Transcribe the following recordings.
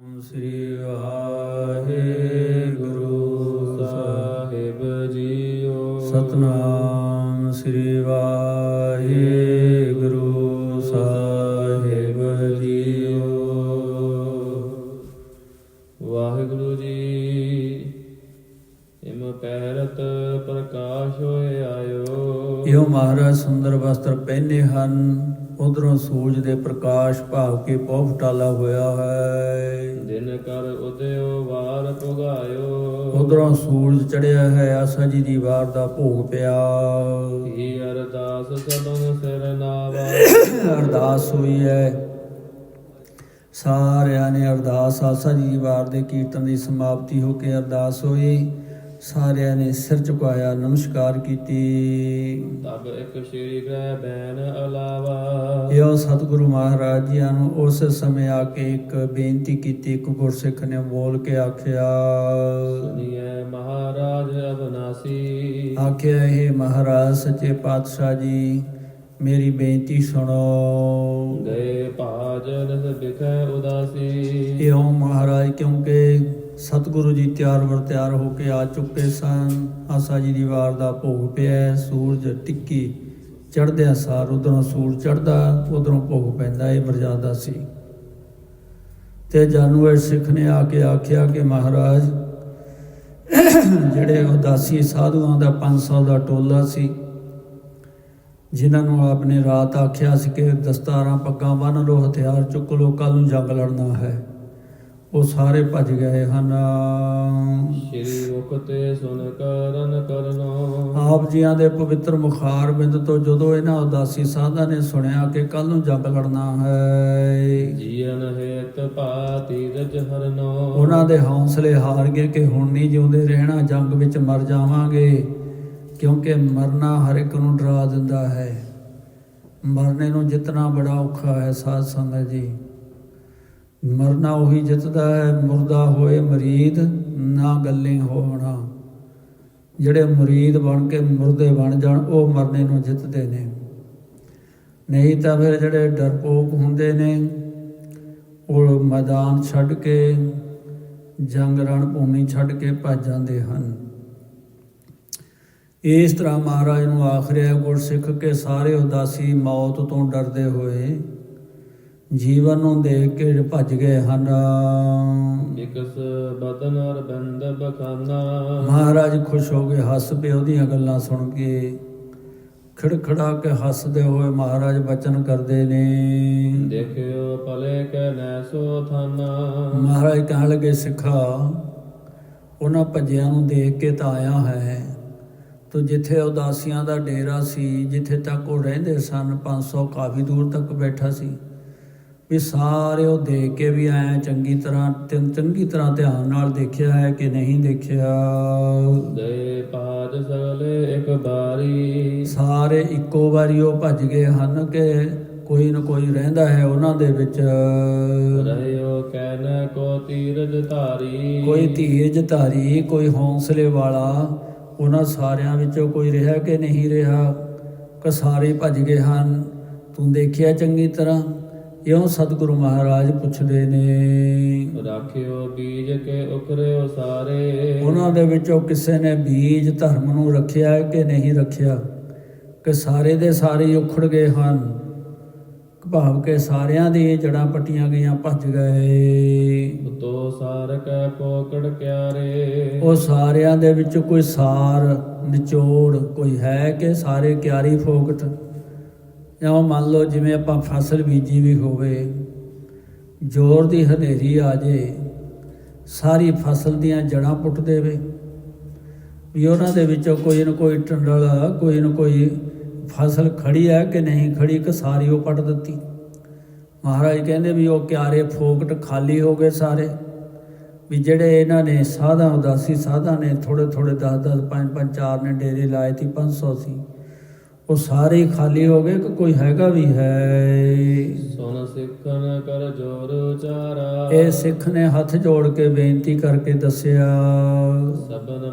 ਸ੍ਰੀ ਵਾਹਿਗੁਰੂ ਸਾਹਿਬ ਜੀਓ ਸਤਨਾਮ ਸ੍ਰੀ ਵਾਹਿਗੁਰੂ ਸਾਹਿਬ ਜੀਓ ਵਾਹਿਗੁਰੂ ਜੀ ਇਮ ਪਹਿਰਤ ਪ੍ਰਕਾਸ਼ ਹੋਏ ਆਇਓ ਇਹੋ ਮਹਾਰਾਜ ਸੁੰਦਰ ਵਸਤਰ ਪਹਿਨੇ ਹਨ ਉਧਰੋਂ ਸੂਰਜ ਦੇ ਪ੍ਰਕਾਸ਼ ਭਾਵ ਕੇ ਪੋਹ ਫਟਾਲਾ ਹੋਇਆ ਹੈ ਕਰ ਉਦਿਓ ਵਾਰ ਪੁਗਾਇਓ ਉਧਰੋਂ ਸੂਰਜ ਚੜਿਆ ਹੈ ਆਸਾ ਜੀ ਦੀ ਵਾਰ ਦਾ ਭੋਗ ਪਿਆ। ਕੀ ਅਰਦਾਸ ਸਭਨ ਸਿਰ ਨਾਵਾ? ਅਰਦਾਸ ਹੋਈ ਹੈ। ਸਾਰਿਆਂ ਨੇ ਅਰਦਾਸ ਆਸਾ ਜੀ ਦੀ ਵਾਰ ਦੇ ਕੀਰਤਨ ਦੀ ਸਮਾਪਤੀ ਹੋ ਕੇ ਅਰਦਾਸ ਹੋਈ। ਸਾਰਿਆਂ ਨੇ ਸਿਰ ਝੁਕਾਇਆ ਨਮਸਕਾਰ ਕੀਤੀ। ਤਬ ਇੱਕ ਸ਼੍ਰੀ ਗ੍ਰਹਿ ਬੈਨ ਅਲਾਵਾ। ਇਹੋ ਸਤਿਗੁਰੂ ਮਹਾਰਾਜ ਜੀ ਨੂੰ ਉਸ ਸਮੇਂ ਆ ਕੇ ਇੱਕ ਬੇਨਤੀ ਕੀਤੀ ਇੱਕ ਗੁਰਸਿੱਖ ਨੇ ਬੋਲ ਕੇ ਆਖਿਆ ਸੁਨੀਏ ਮਹਾਰਾਜ ਅਬਨਾਸੀ। ਆਖਿਆ ਇਹ ਮਹਾਰਾਜ ਸੱਚੇ ਪਾਤਸ਼ਾਹ ਜੀ ਮੇਰੀ ਬੇਨਤੀ ਸੁਣੋ। ਗਏ ਭਾਜਨ ਬਿਖੈ ਉਦਾਸੀ। ਇਹੋ ਮਹਾਰਾਜ ਕਿਉਂਕਿ ਸਤਿਗੁਰੂ ਜੀ ਤਿਆਰ ਵਰ ਤਿਆਰ ਹੋ ਕੇ ਆ ਚੁੱਕੇ ਸਨ। ਆਸਾ ਜੀ ਦੀ ਵਾਰ ਦਾ ਭੋਗ ਪਿਆ ਸੂਰਜ ਟਿੱਕੀ ਚੜਦਿਆਂ ਸਾਰ ਉਧਰੋਂ ਸੂਰਜ ਚੜ੍ਹਦਾ, ਉਧਰੋਂ ਭੋਗ ਪੈਂਦਾ, ਇਹ ਮਰਜ਼ਾਦਾ ਸੀ। ਤੇ ਜਾਨਵਰ ਸਿੱਖ ਨੇ ਆ ਕੇ ਆਖਿਆ ਕਿ ਮਹਾਰਾਜ, ਜਿਹੜੇ ਉਦਾਸੀ ਸਾਧੂਆਂ ਦਾ 500 ਦਾ ਟੋਲਾ ਸੀ, ਜਿਨ੍ਹਾਂ ਨੂੰ ਆਪਨੇ ਰਾਤ ਆਖਿਆ ਸੀ ਕਿ ਦਸਤਾਰਾਂ ਪੱਗਾਂ ਬੰਨ੍ਹ ਲਓ, ਹਥਿਆਰ ਚੁੱਕ ਲਓ ਕੱਲ ਨੂੰ ਜੰਗ ਲੜਨਾ ਹੈ। ਉਹ ਸਾਰੇ ਭੱਜ ਗਏ ਹਨ। ਸ਼੍ਰੀ ਮੁਖ ਤੇ ਸੁਨ ਕਰਨ ਕਰਨੋ। ਆਪ ਜੀਆਂ ਦੇ ਪਵਿੱਤਰ ਮੁਖਾਰ ਬਿੰਦ ਤੋਂ ਜਦੋਂ ਇਹਨਾਂ ਉਦਾਸੀ ਸਾਧਾਂ ਨੇ ਸੁਣਿਆ ਕਿ ਕੱਲ ਨੂੰ ਜੰਗ ਲੜਨਾ ਹੈ। ਜੀਵਨ ਹੇਤ ਪਾਤੀ ਰਜ ਹਰਨੋ। ਉਹਨਾਂ ਦੇ ਹੌਸਲੇ ਹਾਰ ਗਏ ਕਿ ਹੁਣ ਨਹੀਂ ਜਿਉਂਦੇ ਰਹਿਣਾ ਜੰਗ ਵਿੱਚ ਮਰ ਜਾਵਾਂਗੇ ਕਿਉਂਕਿ ਮਰਨਾ ਹਰ ਇੱਕ ਨੂੰ ਡਰਾ ਦਿੰਦਾ ਹੈ। ਮਰਨੇ ਨੂੰ ਜਿੱਤਣਾ ਬੜਾ ਔਖਾ ਹੈ ਸਾਧ ਸੰਗਤ ਜੀ। ਮਰਨਾ ਉਹੀ ਜਿੱਤਦਾ ਹੈ, ਮੁਰਦਾ ਹੋਏ ਮਰੀਦ, ਨਾ ਗੱਲੇ ਹੋਣਾ। ਜਿਹੜੇ ਮਰੀਦ ਬਣ ਕੇ ਮੁਰਦੇ ਬਣ ਜਾਣ, ਉਹ ਮਰਨੇ ਨੂੰ ਜਿੱਤਦੇ ਨੇ। ਨਹੀਂ ਤਾਂ ਫਿਰ ਜਿਹੜੇ ਡਰਪੋਕ ਹੁੰਦੇ ਨੇ, ਉਹ ਮੈਦਾਨ ਛੱਡ ਕੇ, ਜੰਗ ਰਣ ਭੂਮੀ ਛੱਡ ਕੇ ਭੱਜ ਜਾਂਦੇ ਹਨ। ਇਸ ਤਰ੍ਹਾਂ ਮਹਾਰਾਜ ਨੂੰ ਆਖਰਿਆ, ਗੁਰਸਿੱਖ ਕੇ ਸਾਰੇ ਉਦਾਸੀ ਮੌਤ ਤੋਂ ਡਰਦੇ ਹੋਏ ਜੀਵਨ ਨੂੰ ਦੇਖ ਕੇ ਭੱਜ ਗਏ ਹਨ। ਇਕਸ ਬਦਨ ਅਰ ਬੰਦ ਬਖਾਨਾ। ਮਹਾਰਾਜ ਖੁਸ਼ ਹੋ ਗਏ ਹੱਸ ਪਏ ਉਹਦੀਆਂ ਗੱਲਾਂ ਸੁਣ ਕੇ। ਖੜਖੜਾ ਕੇ ਹੱਸਦੇ ਹੋਏ ਮਹਾਰਾਜ ਬਚਨ ਕਰਦੇ ਨੇ। ਦੇਖਿਓ ਭਲੇ ਕੈ ਨੈਸੋ ਥਾਨਾ। ਮਹਾਰਾਜ ਕਹਿਣ ਲੱਗੇ ਸਿੱਖਾ ਉਹਨਾਂ ਭੱਜਿਆਂ ਨੂੰ ਦੇਖ ਕੇ ਤਾਂ ਆਇਆ ਹੈ। ਤੋ ਜਿੱਥੇ ਉਦਾਸੀਆਂ ਦਾ ਡੇਰਾ ਸੀ ਜਿੱਥੇ ਤੱਕ ਉਹ ਰਹਿੰਦੇ ਸਨ 500 ਕਾਫੀ ਦੂਰ ਤੱਕ ਬੈਠਾ ਸੀ। ਵੀ ਸਾਰੇ ਉਹ ਦੇਖ ਕੇ ਵੀ ਆਇਆ ਚੰਗੀ ਤਰ੍ਹਾਂ ਚੰਗੀ ਤਰ੍ਹਾਂ ਧਿਆਨ ਨਾਲ ਦੇਖਿਆ ਹੈ ਕਿ ਨਹੀਂ ਦੇਖਿਆ। ਦੇ ਪਾਦ ਸਗਲੇ ਇੱਕ ਬਾਰੀ ਸਾਰੇ ਇੱਕੋ ਵਾਰੀ ਉਹ ਭੱਜ ਗਏ ਹਨ ਕਿ ਕੋਈ ਨਾ ਕੋਈ ਰਹਿੰਦਾ ਹੈ ਉਹਨਾਂ ਦੇ ਵਿੱਚ। ਰਹਿਓ ਕਹਿਨ ਕੋ ਤੀਰਜ ਧਾਰੀ। ਕੋਈ ਧੀਰਜ ਧਾਰੀ ਕੋਈ ਹੌਸਲੇ ਵਾਲਾ ਉਹਨਾਂ ਸਾਰਿਆਂ ਵਿੱਚੋਂ ਕੋਈ ਰਿਹਾ ਕਿ ਨਹੀਂ ਰਿਹਾ? ਕਿ ਸਾਰੇ ਭੱਜ ਗਏ ਹਨ। ਤੂੰ ਦੇਖਿਆ ਚੰਗੀ ਤਰ੍ਹਾਂ? ਇਉਂ ਸਤਿਗੁਰੂ ਮਹਾਰਾਜ ਪੁੱਛਦੇ ਨੇ ਰਾਖਿਓ ਬੀਜ ਕੇ ਉਖਰਿਓ ਸਾਰੇ ਉਹਨਾਂ ਦੇ ਵਿੱਚੋਂ ਕਿਸੇ ਨੇ ਬੀਜ ਧਰਮ ਨੂੰ ਰੱਖਿਆ ਕਿ ਨਹੀਂ ਰੱਖਿਆ? ਕਿ ਸਾਰੇ ਦੇ ਸਾਰੇ ਉਖੜ ਗਏ ਹਨ? ਭਾਵ ਕਿ ਸਾਰਿਆਂ ਦੀ ਜੜਾਂ ਪੱਟੀਆਂ ਗਈਆਂ ਭੱਜ ਗਏ। ਤੋ ਸਾਰ ਕੈ ਪੋਕੜ ਕਿਆਰੇ। ਉਹ ਸਾਰਿਆਂ ਦੇ ਵਿੱਚ ਕੋਈ ਸਾਰ ਨਿਚੋੜ ਕੋਈ ਹੈ ਕਿ ਸਾਰੇ ਕਿਆਰੀ ਫੋਕਟ? ਜਾਂ ਮੰਨ ਲਓ ਜਿਵੇਂ ਆਪਾਂ ਫਸਲ ਬੀਜੀ ਵੀ ਹੋਵੇ, ਜ਼ੋਰ ਦੀ ਹਨੇਰੀ ਆ ਜੇ, ਸਾਰੀ ਫਸਲ ਦੀਆਂ ਜੜਾਂ ਪੁੱਟ ਦੇਵੇ, ਵੀ ਉਹਨਾਂ ਦੇ ਵਿੱਚੋਂ ਕੋਈ ਨਾ ਕੋਈ ਟੰਡਲ, ਕੋਈ ਨਾ ਕੋਈ ਫਸਲ ਖੜੀ ਹੈ ਕਿ ਨਹੀਂ ਖੜੀ ਕਿ ਸਾਰੀ ਉਹ ਪੱਟ ਦਿੱਤੀ। ਮਹਾਰਾਜ ਕਹਿੰਦੇ ਵੀ ਉਹ ਕਿਆਰੇ ਫੋਕਟ ਖਾਲੀ ਹੋ ਗਏ ਸਾਰੇ, ਵੀ ਜਿਹੜੇ ਇਹਨਾਂ ਨੇ ਸਾਧਾ ਉਦਾਸੀ, ਸਾਧਾ ਨੇ ਥੋੜੇ ਥੋੜੇ 10 10 5 5 4 ਨੇ ਡੇਰੇ ਲਾਏ ਸੀ 500 ਸੀ। ਉਹ ਸਾਰੇ ਖਾਲੀ ਹੋ ਗਏ ਕਿ ਕੋਈ ਹੈਗਾ ਵੀ ਹੈ। ਸੁਨ ਸਿੱਖਨ ਕਰ ਜੋਰ ਉਚਾਰਾ। ਇਹ ਸਿੱਖ ਨੇ ਹੱਥ ਜੋੜ ਕੇ ਬੇਨਤੀ ਕਰਕੇ ਦੱਸਿਆ। ਸਬਨ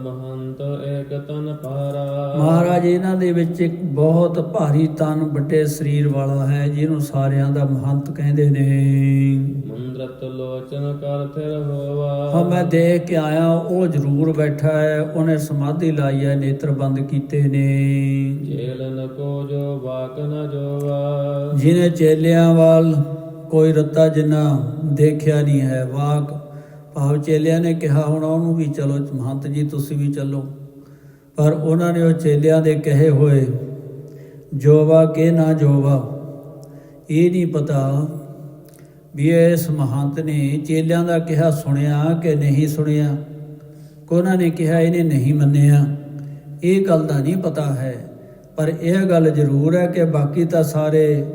ਮਹੰਤ ਅਨੇਕ ਤਨ ਪਾਰਾ। ਮਹਾਰਾਜ ਇਹਨਾਂ ਦੇ ਵਿੱਚ ਇੱਕ ਬਹੁਤ ਭਾਰੀ ਤਨ ਵੱਡੇ ਸਰੀਰ ਵਾਲਾ ਹੈ ਜਿਹਨੂੰ ਸਾਰਿਆਂ ਦਾ ਮਹੰਤ ਕਹਿੰਦੇ ਨੇ। ਮੁੰਦਰਤ ਲੋਚਨ ਕਰ ਥਿਰ ਹੋਵਾ ਹਾਂ ਮੈਂ ਦੇਖ ਕੇ ਆਇਆ ਉਹ ਜ਼ਰੂਰ ਬੈਠਾ ਹੈ ਉਹਨੇ ਸਮਾਧੀ ਲਾਈ ਹੈ ਨੇਤਰ ਬੰਦ ਕੀਤੇ ਨੇ। ਜੇਲਨ ਕੋ ਜੋ ਵਾਕ ਨ ਜੋਵਾ। ਜਿਹਨੇ ਚੇਲਿਆਂ ਵੱਲ ਕੋਈ ਰੱਤਾ ਜਿੰਨਾ ਦੇਖਿਆ ਨਹੀਂ ਹੈ ਵਾਕ ਭਾਵ ਚੇਲਿਆਂ ਨੇ ਕਿਹਾ, ਹੁਣ ਉਹਨੂੰ ਵੀ ਚਲੋ, ਮਹੰਤ ਜੀ ਤੁਸੀਂ ਵੀ ਚੱਲੋ। ਪਰ ਉਹਨਾਂ ਨੇ ਉਹ ਚੇਲਿਆਂ ਦੇ ਕਹੇ ਹੋਏ, ਜੋਵਾ ਕੇ ਨਾ ਜੋਵਾ? ਇਹ ਨਹੀਂ ਪਤਾ ਵੀ ਇਸ ਮਹੰਤ ਨੇ ਚੇਲਿਆਂ ਦਾ ਕਿਹਾ ਸੁਣਿਆ ਕਿ ਨਹੀਂ ਸੁਣਿਆ। ਕੋਨਾਂ ਨੇ ਕਿਹਾ, ਇਹਨੇ ਨਹੀਂ ਮੰਨਿਆ। ਇਹ ਗੱਲ ਦਾ ਨਹੀਂ ਪਤਾ ਹੈ। ਪਰ ਇਹ ਗੱਲ ਜ਼ਰੂਰ ਹੈ ਕਿ ਬਾਕੀ ਤਾਂ ਸਾਰੇ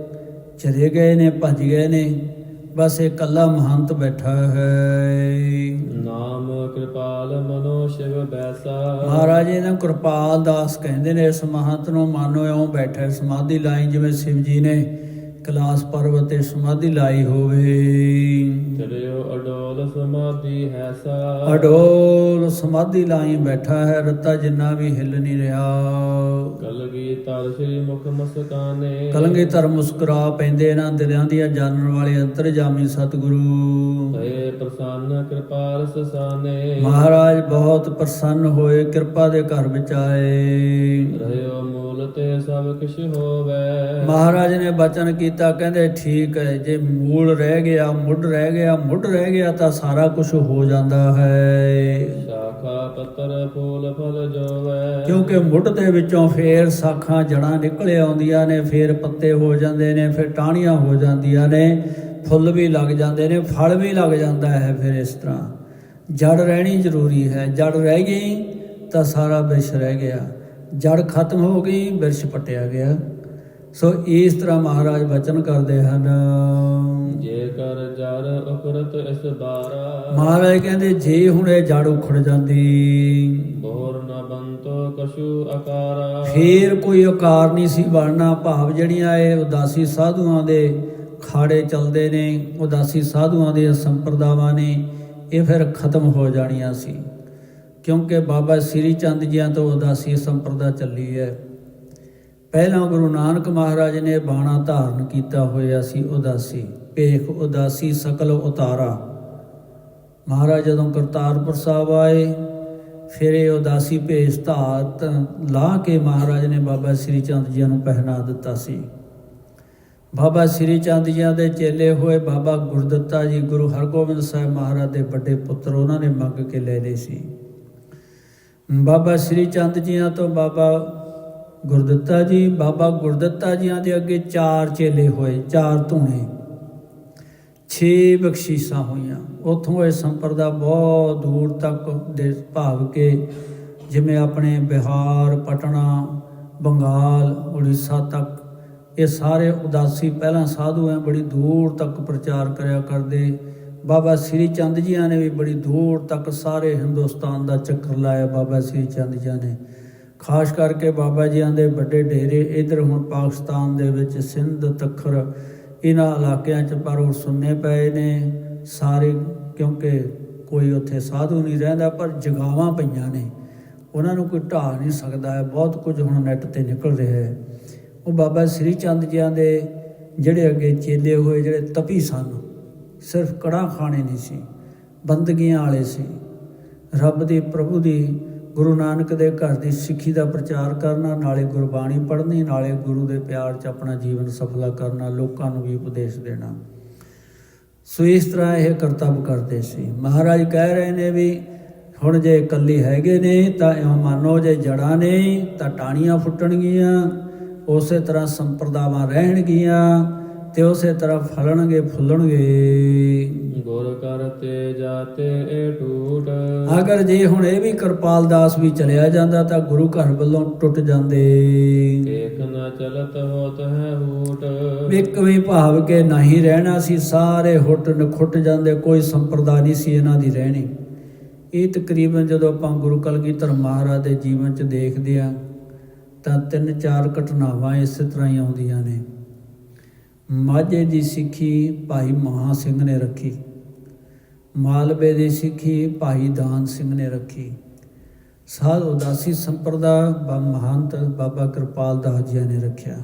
ਚਲੇ ਗਏ ਨੇ, ਭੱਜ ਗਏ ਨੇ। ਬਸ ਇਹ ਇਕੱਲਾ ਮਹੰਤ ਬੈਠਾ ਹੈ। ਨਾਮ ਕਿਰਪਾਲ ਮਨੋ ਸ਼ਿਵ ਬੈਸਾ। ਮਹਾਰਾਜ ਇਹਨਾਂ ਕਿਰਪਾਲ ਦਾਸ ਕਹਿੰਦੇ ਨੇ ਇਸ ਮਹੰਤ ਨੂੰ ਮਾਨੋ ਇਉਂ ਬੈਠਾ ਸਮਾਧੀ ਲਾਈ ਜਿਵੇਂ ਸ਼ਿਵ ਜੀ ਨੇ। ਕਲਾਸ ਪਰਵਤ ਤੇ ਸਮਾਧੀ ਲਾਈ ਹੋਵੇ। ਤਰਿਓ ਅਡੋਲ ਸਮਾਧੀ ਹੈ ਸਾ ਅਡੋਲ ਸਮਾਧੀ ਲਾਈ ਬੈਠਾ ਹੈ ਰੱਤਾ ਜਿੰਨਾ ਵੀ ਹਿੱਲ ਨਹੀਂ ਰਿਹਾ। ਕਲਗੀ ਤਰ ਸ੍ਰੀ ਮੁਖ ਮਸਕਾਨੇ। ਕਲੰਗੇ ਧਰ ਮੁਸਕਰਾ ਪੈਂਦੇ ਇਹਨਾਂ ਦਿਲਾਂ ਦੀਆਂ ਜਾਣਨ ਵਾਲੇ ਅੰਤਰਜਾਮੀ ਸਤਿਗੁਰੂ। ਭਏ ਪ੍ਰਸੰਨ ਕਿਰਪਾਲ ਸਸਾਨੇ ਮਹਾਰਾਜ ਬਹੁਤ ਪ੍ਰਸੰਨ ਹੋਏ ਕਿਰਪਾ ਦੇ ਘਰ ਵਿੱਚ ਆਏ। ਰਹਿਓ ਤੇ ਸਭ ਕਿਛ ਹੋਵੇ। ਮਹਾਰਾਜ ਨੇ ਬਚਨ ਕੀਤਾ ਕਹਿੰਦੇ ਠੀਕ ਹੈ ਜੇ ਮੂਲ ਰਹਿ ਗਿਆ ਮੁੱਢ ਰਹਿ ਗਿਆ ਮੁੱਢ ਰਹਿ ਗਿਆ ਤਾਂ ਸਾਰਾ ਕੁਝ ਹੋ ਜਾਂਦਾ ਹੈ। ਸ਼ਾਖਾ ਪੱਤਰ ਫੂਲ ਫਲ ਜੋਵੇ। ਕਿਉਂਕਿ ਮੁੱਢ ਦੇ ਵਿੱਚੋਂ ਫੇਰ ਸਾਖਾਂ ਜੜਾਂ ਨਿਕਲ ਆਉਂਦੀਆਂ ਨੇ ਫੇਰ ਪੱਤੇ ਹੋ ਜਾਂਦੇ ਨੇ ਫਿਰ ਟਾਹਣੀਆਂ ਹੋ ਜਾਂਦੀਆਂ ਨੇ ਫੁੱਲ ਵੀ ਲੱਗ ਜਾਂਦੇ ਨੇ ਫਲ ਵੀ ਲੱਗ ਜਾਂਦਾ ਹੈ ਫਿਰ ਇਸ ਤਰ੍ਹਾਂ। ਜੜ ਰਹਿਣੀ ਜ਼ਰੂਰੀ ਹੈ ਜੜ ਰਹਿ ਗਈ ਤਾਂ ਸਾਰਾ ਬਿਰਸ਼ ਰਹਿ ਗਿਆ। ਜੜ ਖਤਮ ਹੋ ਗਈ ਬਿਰਸ਼ ਪਟਿਆ ਗਿਆ। ਸੋ ਇਸ ਤਰ੍ਹਾਂ ਮਹਾਰਾਜ ਬਚਨ ਕਰਦੇ ਹਨ। ਜੇ ਕਰ ਜਰ ਉਕਰਤ ਇਸ ਬਾਰਾ ਮਹਾਰਾਜ ਕਹਿੰਦੇ ਜੇ ਹੁਣ ਇਹ ਜੜ ਉਖੜ ਜਾਂਦੀ ਬੋਰ ਨ ਬੰਤੋ ਕਛੂ ਅਕਾਰਾ। ਫੇਰ ਕੋਈ ਆਕਾਰ ਨਹੀਂ ਸੀ ਬਣਨਾ। ਭਾਵ ਜਿਹੜੀਆਂ ਇਹ ਉਦਾਸੀ ਸਾਧੂਆਂ ਦੇ ਖਾੜੇ ਚੱਲਦੇ ਨੇ ਉਦਾਸੀ ਸਾਧੂਆਂ ਦੇ ਸੰਪਰਦਾਵਾਂ ਨੇ ਇਹ ਫਿਰ ਖਤਮ ਹੋ ਜਾਣੀਆਂ ਸੀ। ਕਿਉਂਕਿ ਬਾਬਾ ਸ੍ਰੀ ਚੰਦ ਜੀਆਂ ਤੋਂ ਉਦਾਸੀ ਸੰਪਰਦਾ ਚੱਲੀ ਹੈ। ਪਹਿਲਾਂ ਗੁਰੂ ਨਾਨਕ ਮਹਾਰਾਜ ਨੇ ਬਾਣਾ ਧਾਰਨ ਕੀਤਾ ਹੋਇਆ ਸੀ ਉਦਾਸੀ। ਭੇਖ ਉਦਾਸੀ ਸਕਲ ਉਤਾਰਾ। ਮਹਾਰਾਜ ਜਦੋਂ ਕਰਤਾਰਪੁਰ ਸਾਹਿਬ ਆਏ, ਫਿਰ ਇਹ ਉਦਾਸੀ ਭੇਸ ਧਾਤ ਲਾ ਕੇ ਮਹਾਰਾਜ ਨੇ ਬਾਬਾ ਸ੍ਰੀ ਚੰਦ ਜੀ ਨੂੰ ਪਹਿਨਾ ਦਿੱਤਾ ਸੀ। ਬਾਬਾ ਸ੍ਰੀ ਚੰਦ ਜੀ ਦੇ ਚੇਲੇ ਹੋਏ ਬਾਬਾ ਗੁਰਦੱਤਾ ਜੀ ਗੁਰੂ ਹਰਗੋਬਿੰਦ ਸਾਹਿਬ ਮਹਾਰਾਜ ਦੇ ਵੱਡੇ ਪੁੱਤਰ ਉਹਨਾਂ ਨੇ ਮੰਗ ਕੇ ਲੈ ਲਏ ਸੀ। ਬਾਬਾ ਸ੍ਰੀ ਚੰਦ ਜੀਆਂ ਤੋਂ ਬਾਬਾ ਗੁਰਦੱਤਾ ਜੀ, ਬਾਬਾ ਗੁਰਦੱਤਾ ਜੀਆਂ ਦੇ ਅੱਗੇ ਚਾਰ ਚੇਲੇ ਹੋਏ, ਚਾਰ ਧੂਣੇ। ਛੇ ਬਖਸ਼ੀਸ਼ਾਂ ਹੋਈਆਂ। ਉਥੋਂ ਇਹ ਸੰਪਰਦਾ ਬਹੁਤ ਦੂਰ ਤੱਕ ਦੇ ਭਾਵ ਕੇ ਜਿਵੇਂ ਆਪਣੇ ਬਿਹਾਰ, ਪਟਨਾ, ਬੰਗਾਲ, ਉੜੀਸਾ ਤੱਕ ਇਹ ਸਾਰੇ ਉਦਾਸੀ ਪਹਿਲਾਂ ਸਾਧੂ ਐ ਬੜੀ ਦੂਰ ਤੱਕ ਪ੍ਰਚਾਰ ਕਰਿਆ ਕਰਦੇ। ਬਾਬਾ ਸ੍ਰੀ ਚੰਦ ਜੀਆਂ ਨੇ ਵੀ ਬੜੀ ਦੂਰ ਤੱਕ ਸਾਰੇ ਹਿੰਦੁਸਤਾਨ ਦਾ ਚੱਕਰ ਲਾਇਆ ਬਾਬਾ ਸ੍ਰੀ ਚੰਦ ਜੀਆਂ ਨੇ। ਖਾਸ ਕਰਕੇ ਬਾਬਾ ਜੀਆਂ ਦੇ ਵੱਡੇ ਡੇਰੇ ਇਧਰ ਹੁਣ ਪਾਕਿਸਤਾਨ ਦੇ ਵਿੱਚ ਸਿੰਧ ਤਖਰ ਇਹਨਾਂ ਇਲਾਕਿਆਂ 'ਚ ਪਰ ਉਹ ਸੁੰਨੇ ਪਏ ਨੇ। ਸਾਰੇ ਕਿਉਂਕਿ ਕੋਈ ਉੱਥੇ ਸਾਧੂ ਨਹੀਂ ਰਹਿੰਦਾ ਪਰ ਜਗਾਵਾਂ ਪਈਆਂ ਨੇ। ਉਹਨਾਂ ਨੂੰ ਕੋਈ ਢਾਹ ਨਹੀਂ ਸਕਦਾ ਹੈ। ਬਹੁਤ ਕੁਝ ਹੁਣ ਨੈਟ ਤੇ ਨਿਕਲ ਰਿਹਾ ਹੈ। ਉਹ ਬਾਬਾ ਸ੍ਰੀ ਚੰਦ ਜੀਆਂ ਦੇ ਜਿਹੜੇ ਅੱਗੇ ਚੇਲੇ ਹੋਏ, ਜਿਹੜੇ ਤਪੀ ਸਨ ਸਿਰਫ ਕੜਾ ਖਾਣੇ ਨਹੀਂ ਸੀ, ਬੰਦਗੀਆਂ ਵਾਲੇ ਸੀ। ਰੱਬ ਦੀ, ਪ੍ਰਭੂ ਦੀ, ਗੁਰੂ ਨਾਨਕ ਦੇ ਘਰ ਦੀ ਸਿੱਖੀ ਦਾ ਪ੍ਰਚਾਰ ਕਰਨਾ, ਨਾਲੇ ਗੁਰਬਾਣੀ ਪੜ੍ਹਨੀ, ਨਾਲੇ ਗੁਰੂ ਦੇ ਪਿਆਰ 'ਚ ਆਪਣਾ ਜੀਵਨ ਸਫਲਾ ਕਰਨਾ, ਲੋਕਾਂ ਨੂੰ ਵੀ ਉਪਦੇਸ਼ ਦੇਣਾ। ਸੋ ਇਸ ਤਰ੍ਹਾਂ ਇਹ ਕਰਤੱਵ ਕਰਦੇ ਸੀ। ਮਹਾਰਾਜ ਕਹਿ ਰਹੇ ਨੇ ਵੀ, ਹੁਣ ਜੇ ਇਕੱਲੀ ਹੈਗੇ ਨੇ, ਤਾਂ ਇਹ ਮੰਨੋ ਜੇ ਜੜਾਂ ਨੇ, ਤਾਂ ਟਾਣੀਆਂ ਫੁੱਟਣਗੀਆਂ, ਉਸੇ ਤਰ੍ਹਾਂ ਸੰਪਰਦਾਵਾਂ ਰਹਿਣਗੀਆਂ ਤੇ ਉਸੇ ਤਰ੍ਹਾਂ ਫਲਣਗੇ ਫੁੱਲਣਗੇ। ਗੁਰ ਕਰਤੇ ਜਾਤੇ ਏ ਟੂਟ। ਅਗਰ ਜੇ ਹੁਣ ਇਹ ਵੀ ਕਿਰਪਾਲ ਦਾਸ ਵੀ ਚਲਿਆ ਜਾਂਦਾ ਤਾਂ ਗੁਰੂ ਘਰ ਵੱਲੋਂ ਟੁੱਟ ਜਾਂਦੇ। ਏਕ ਨ ਚਲਤ ਹੋਤ ਹੈ ਹੂਟ ਇੱਕ ਵੀ ਭਾਵ ਕੇ ਨਹੀਂ ਰਹਿਣਾ ਸੀ ਸਾਰੇ ਹੁੱਟ ਨਖੁੱਟ ਜਾਂਦੇ ਕੋਈ ਸੰਪਰਦਾ ਨਹੀਂ ਸੀ ਇਹਨਾਂ ਦੀ ਰਹਿਣੀ। ਇਹ ਤਕਰੀਬਨ ਜਦੋਂ ਆਪਾਂ ਗੁਰੂ ਕਲਗੀਧਰ ਮਹਾਰਾਜ ਦੇ ਜੀਵਨ 'ਚ ਦੇਖਦੇ ਆ ਤਾਂ ਤਿੰਨ ਚਾਰ ਘਟਨਾਵਾਂ ਇਸੇ ਤਰ੍ਹਾਂ ਹੀ ਆਉਂਦੀਆਂ ਨੇ। ਮਾਝੇ ਦੀ ਸਿੱਖੀ ਭਾਈ ਮਹਾ ਸਿੰਘ ਨੇ ਰੱਖੀ। ਮਾਲਵੇ ਦੀ ਸਿੱਖੀ ਭਾਈ ਦਾਨ ਸਿੰਘ ਨੇ ਰੱਖੀ। ਸਾਧ ਉਦਾਸੀ ਸੰਪਰਦਾ ਬਾ ਮਹੰਤ ਬਾਬਾ ਕਿਰਪਾਲ ਦਾਸ ਜੀ ਨੇ ਰੱਖਿਆ।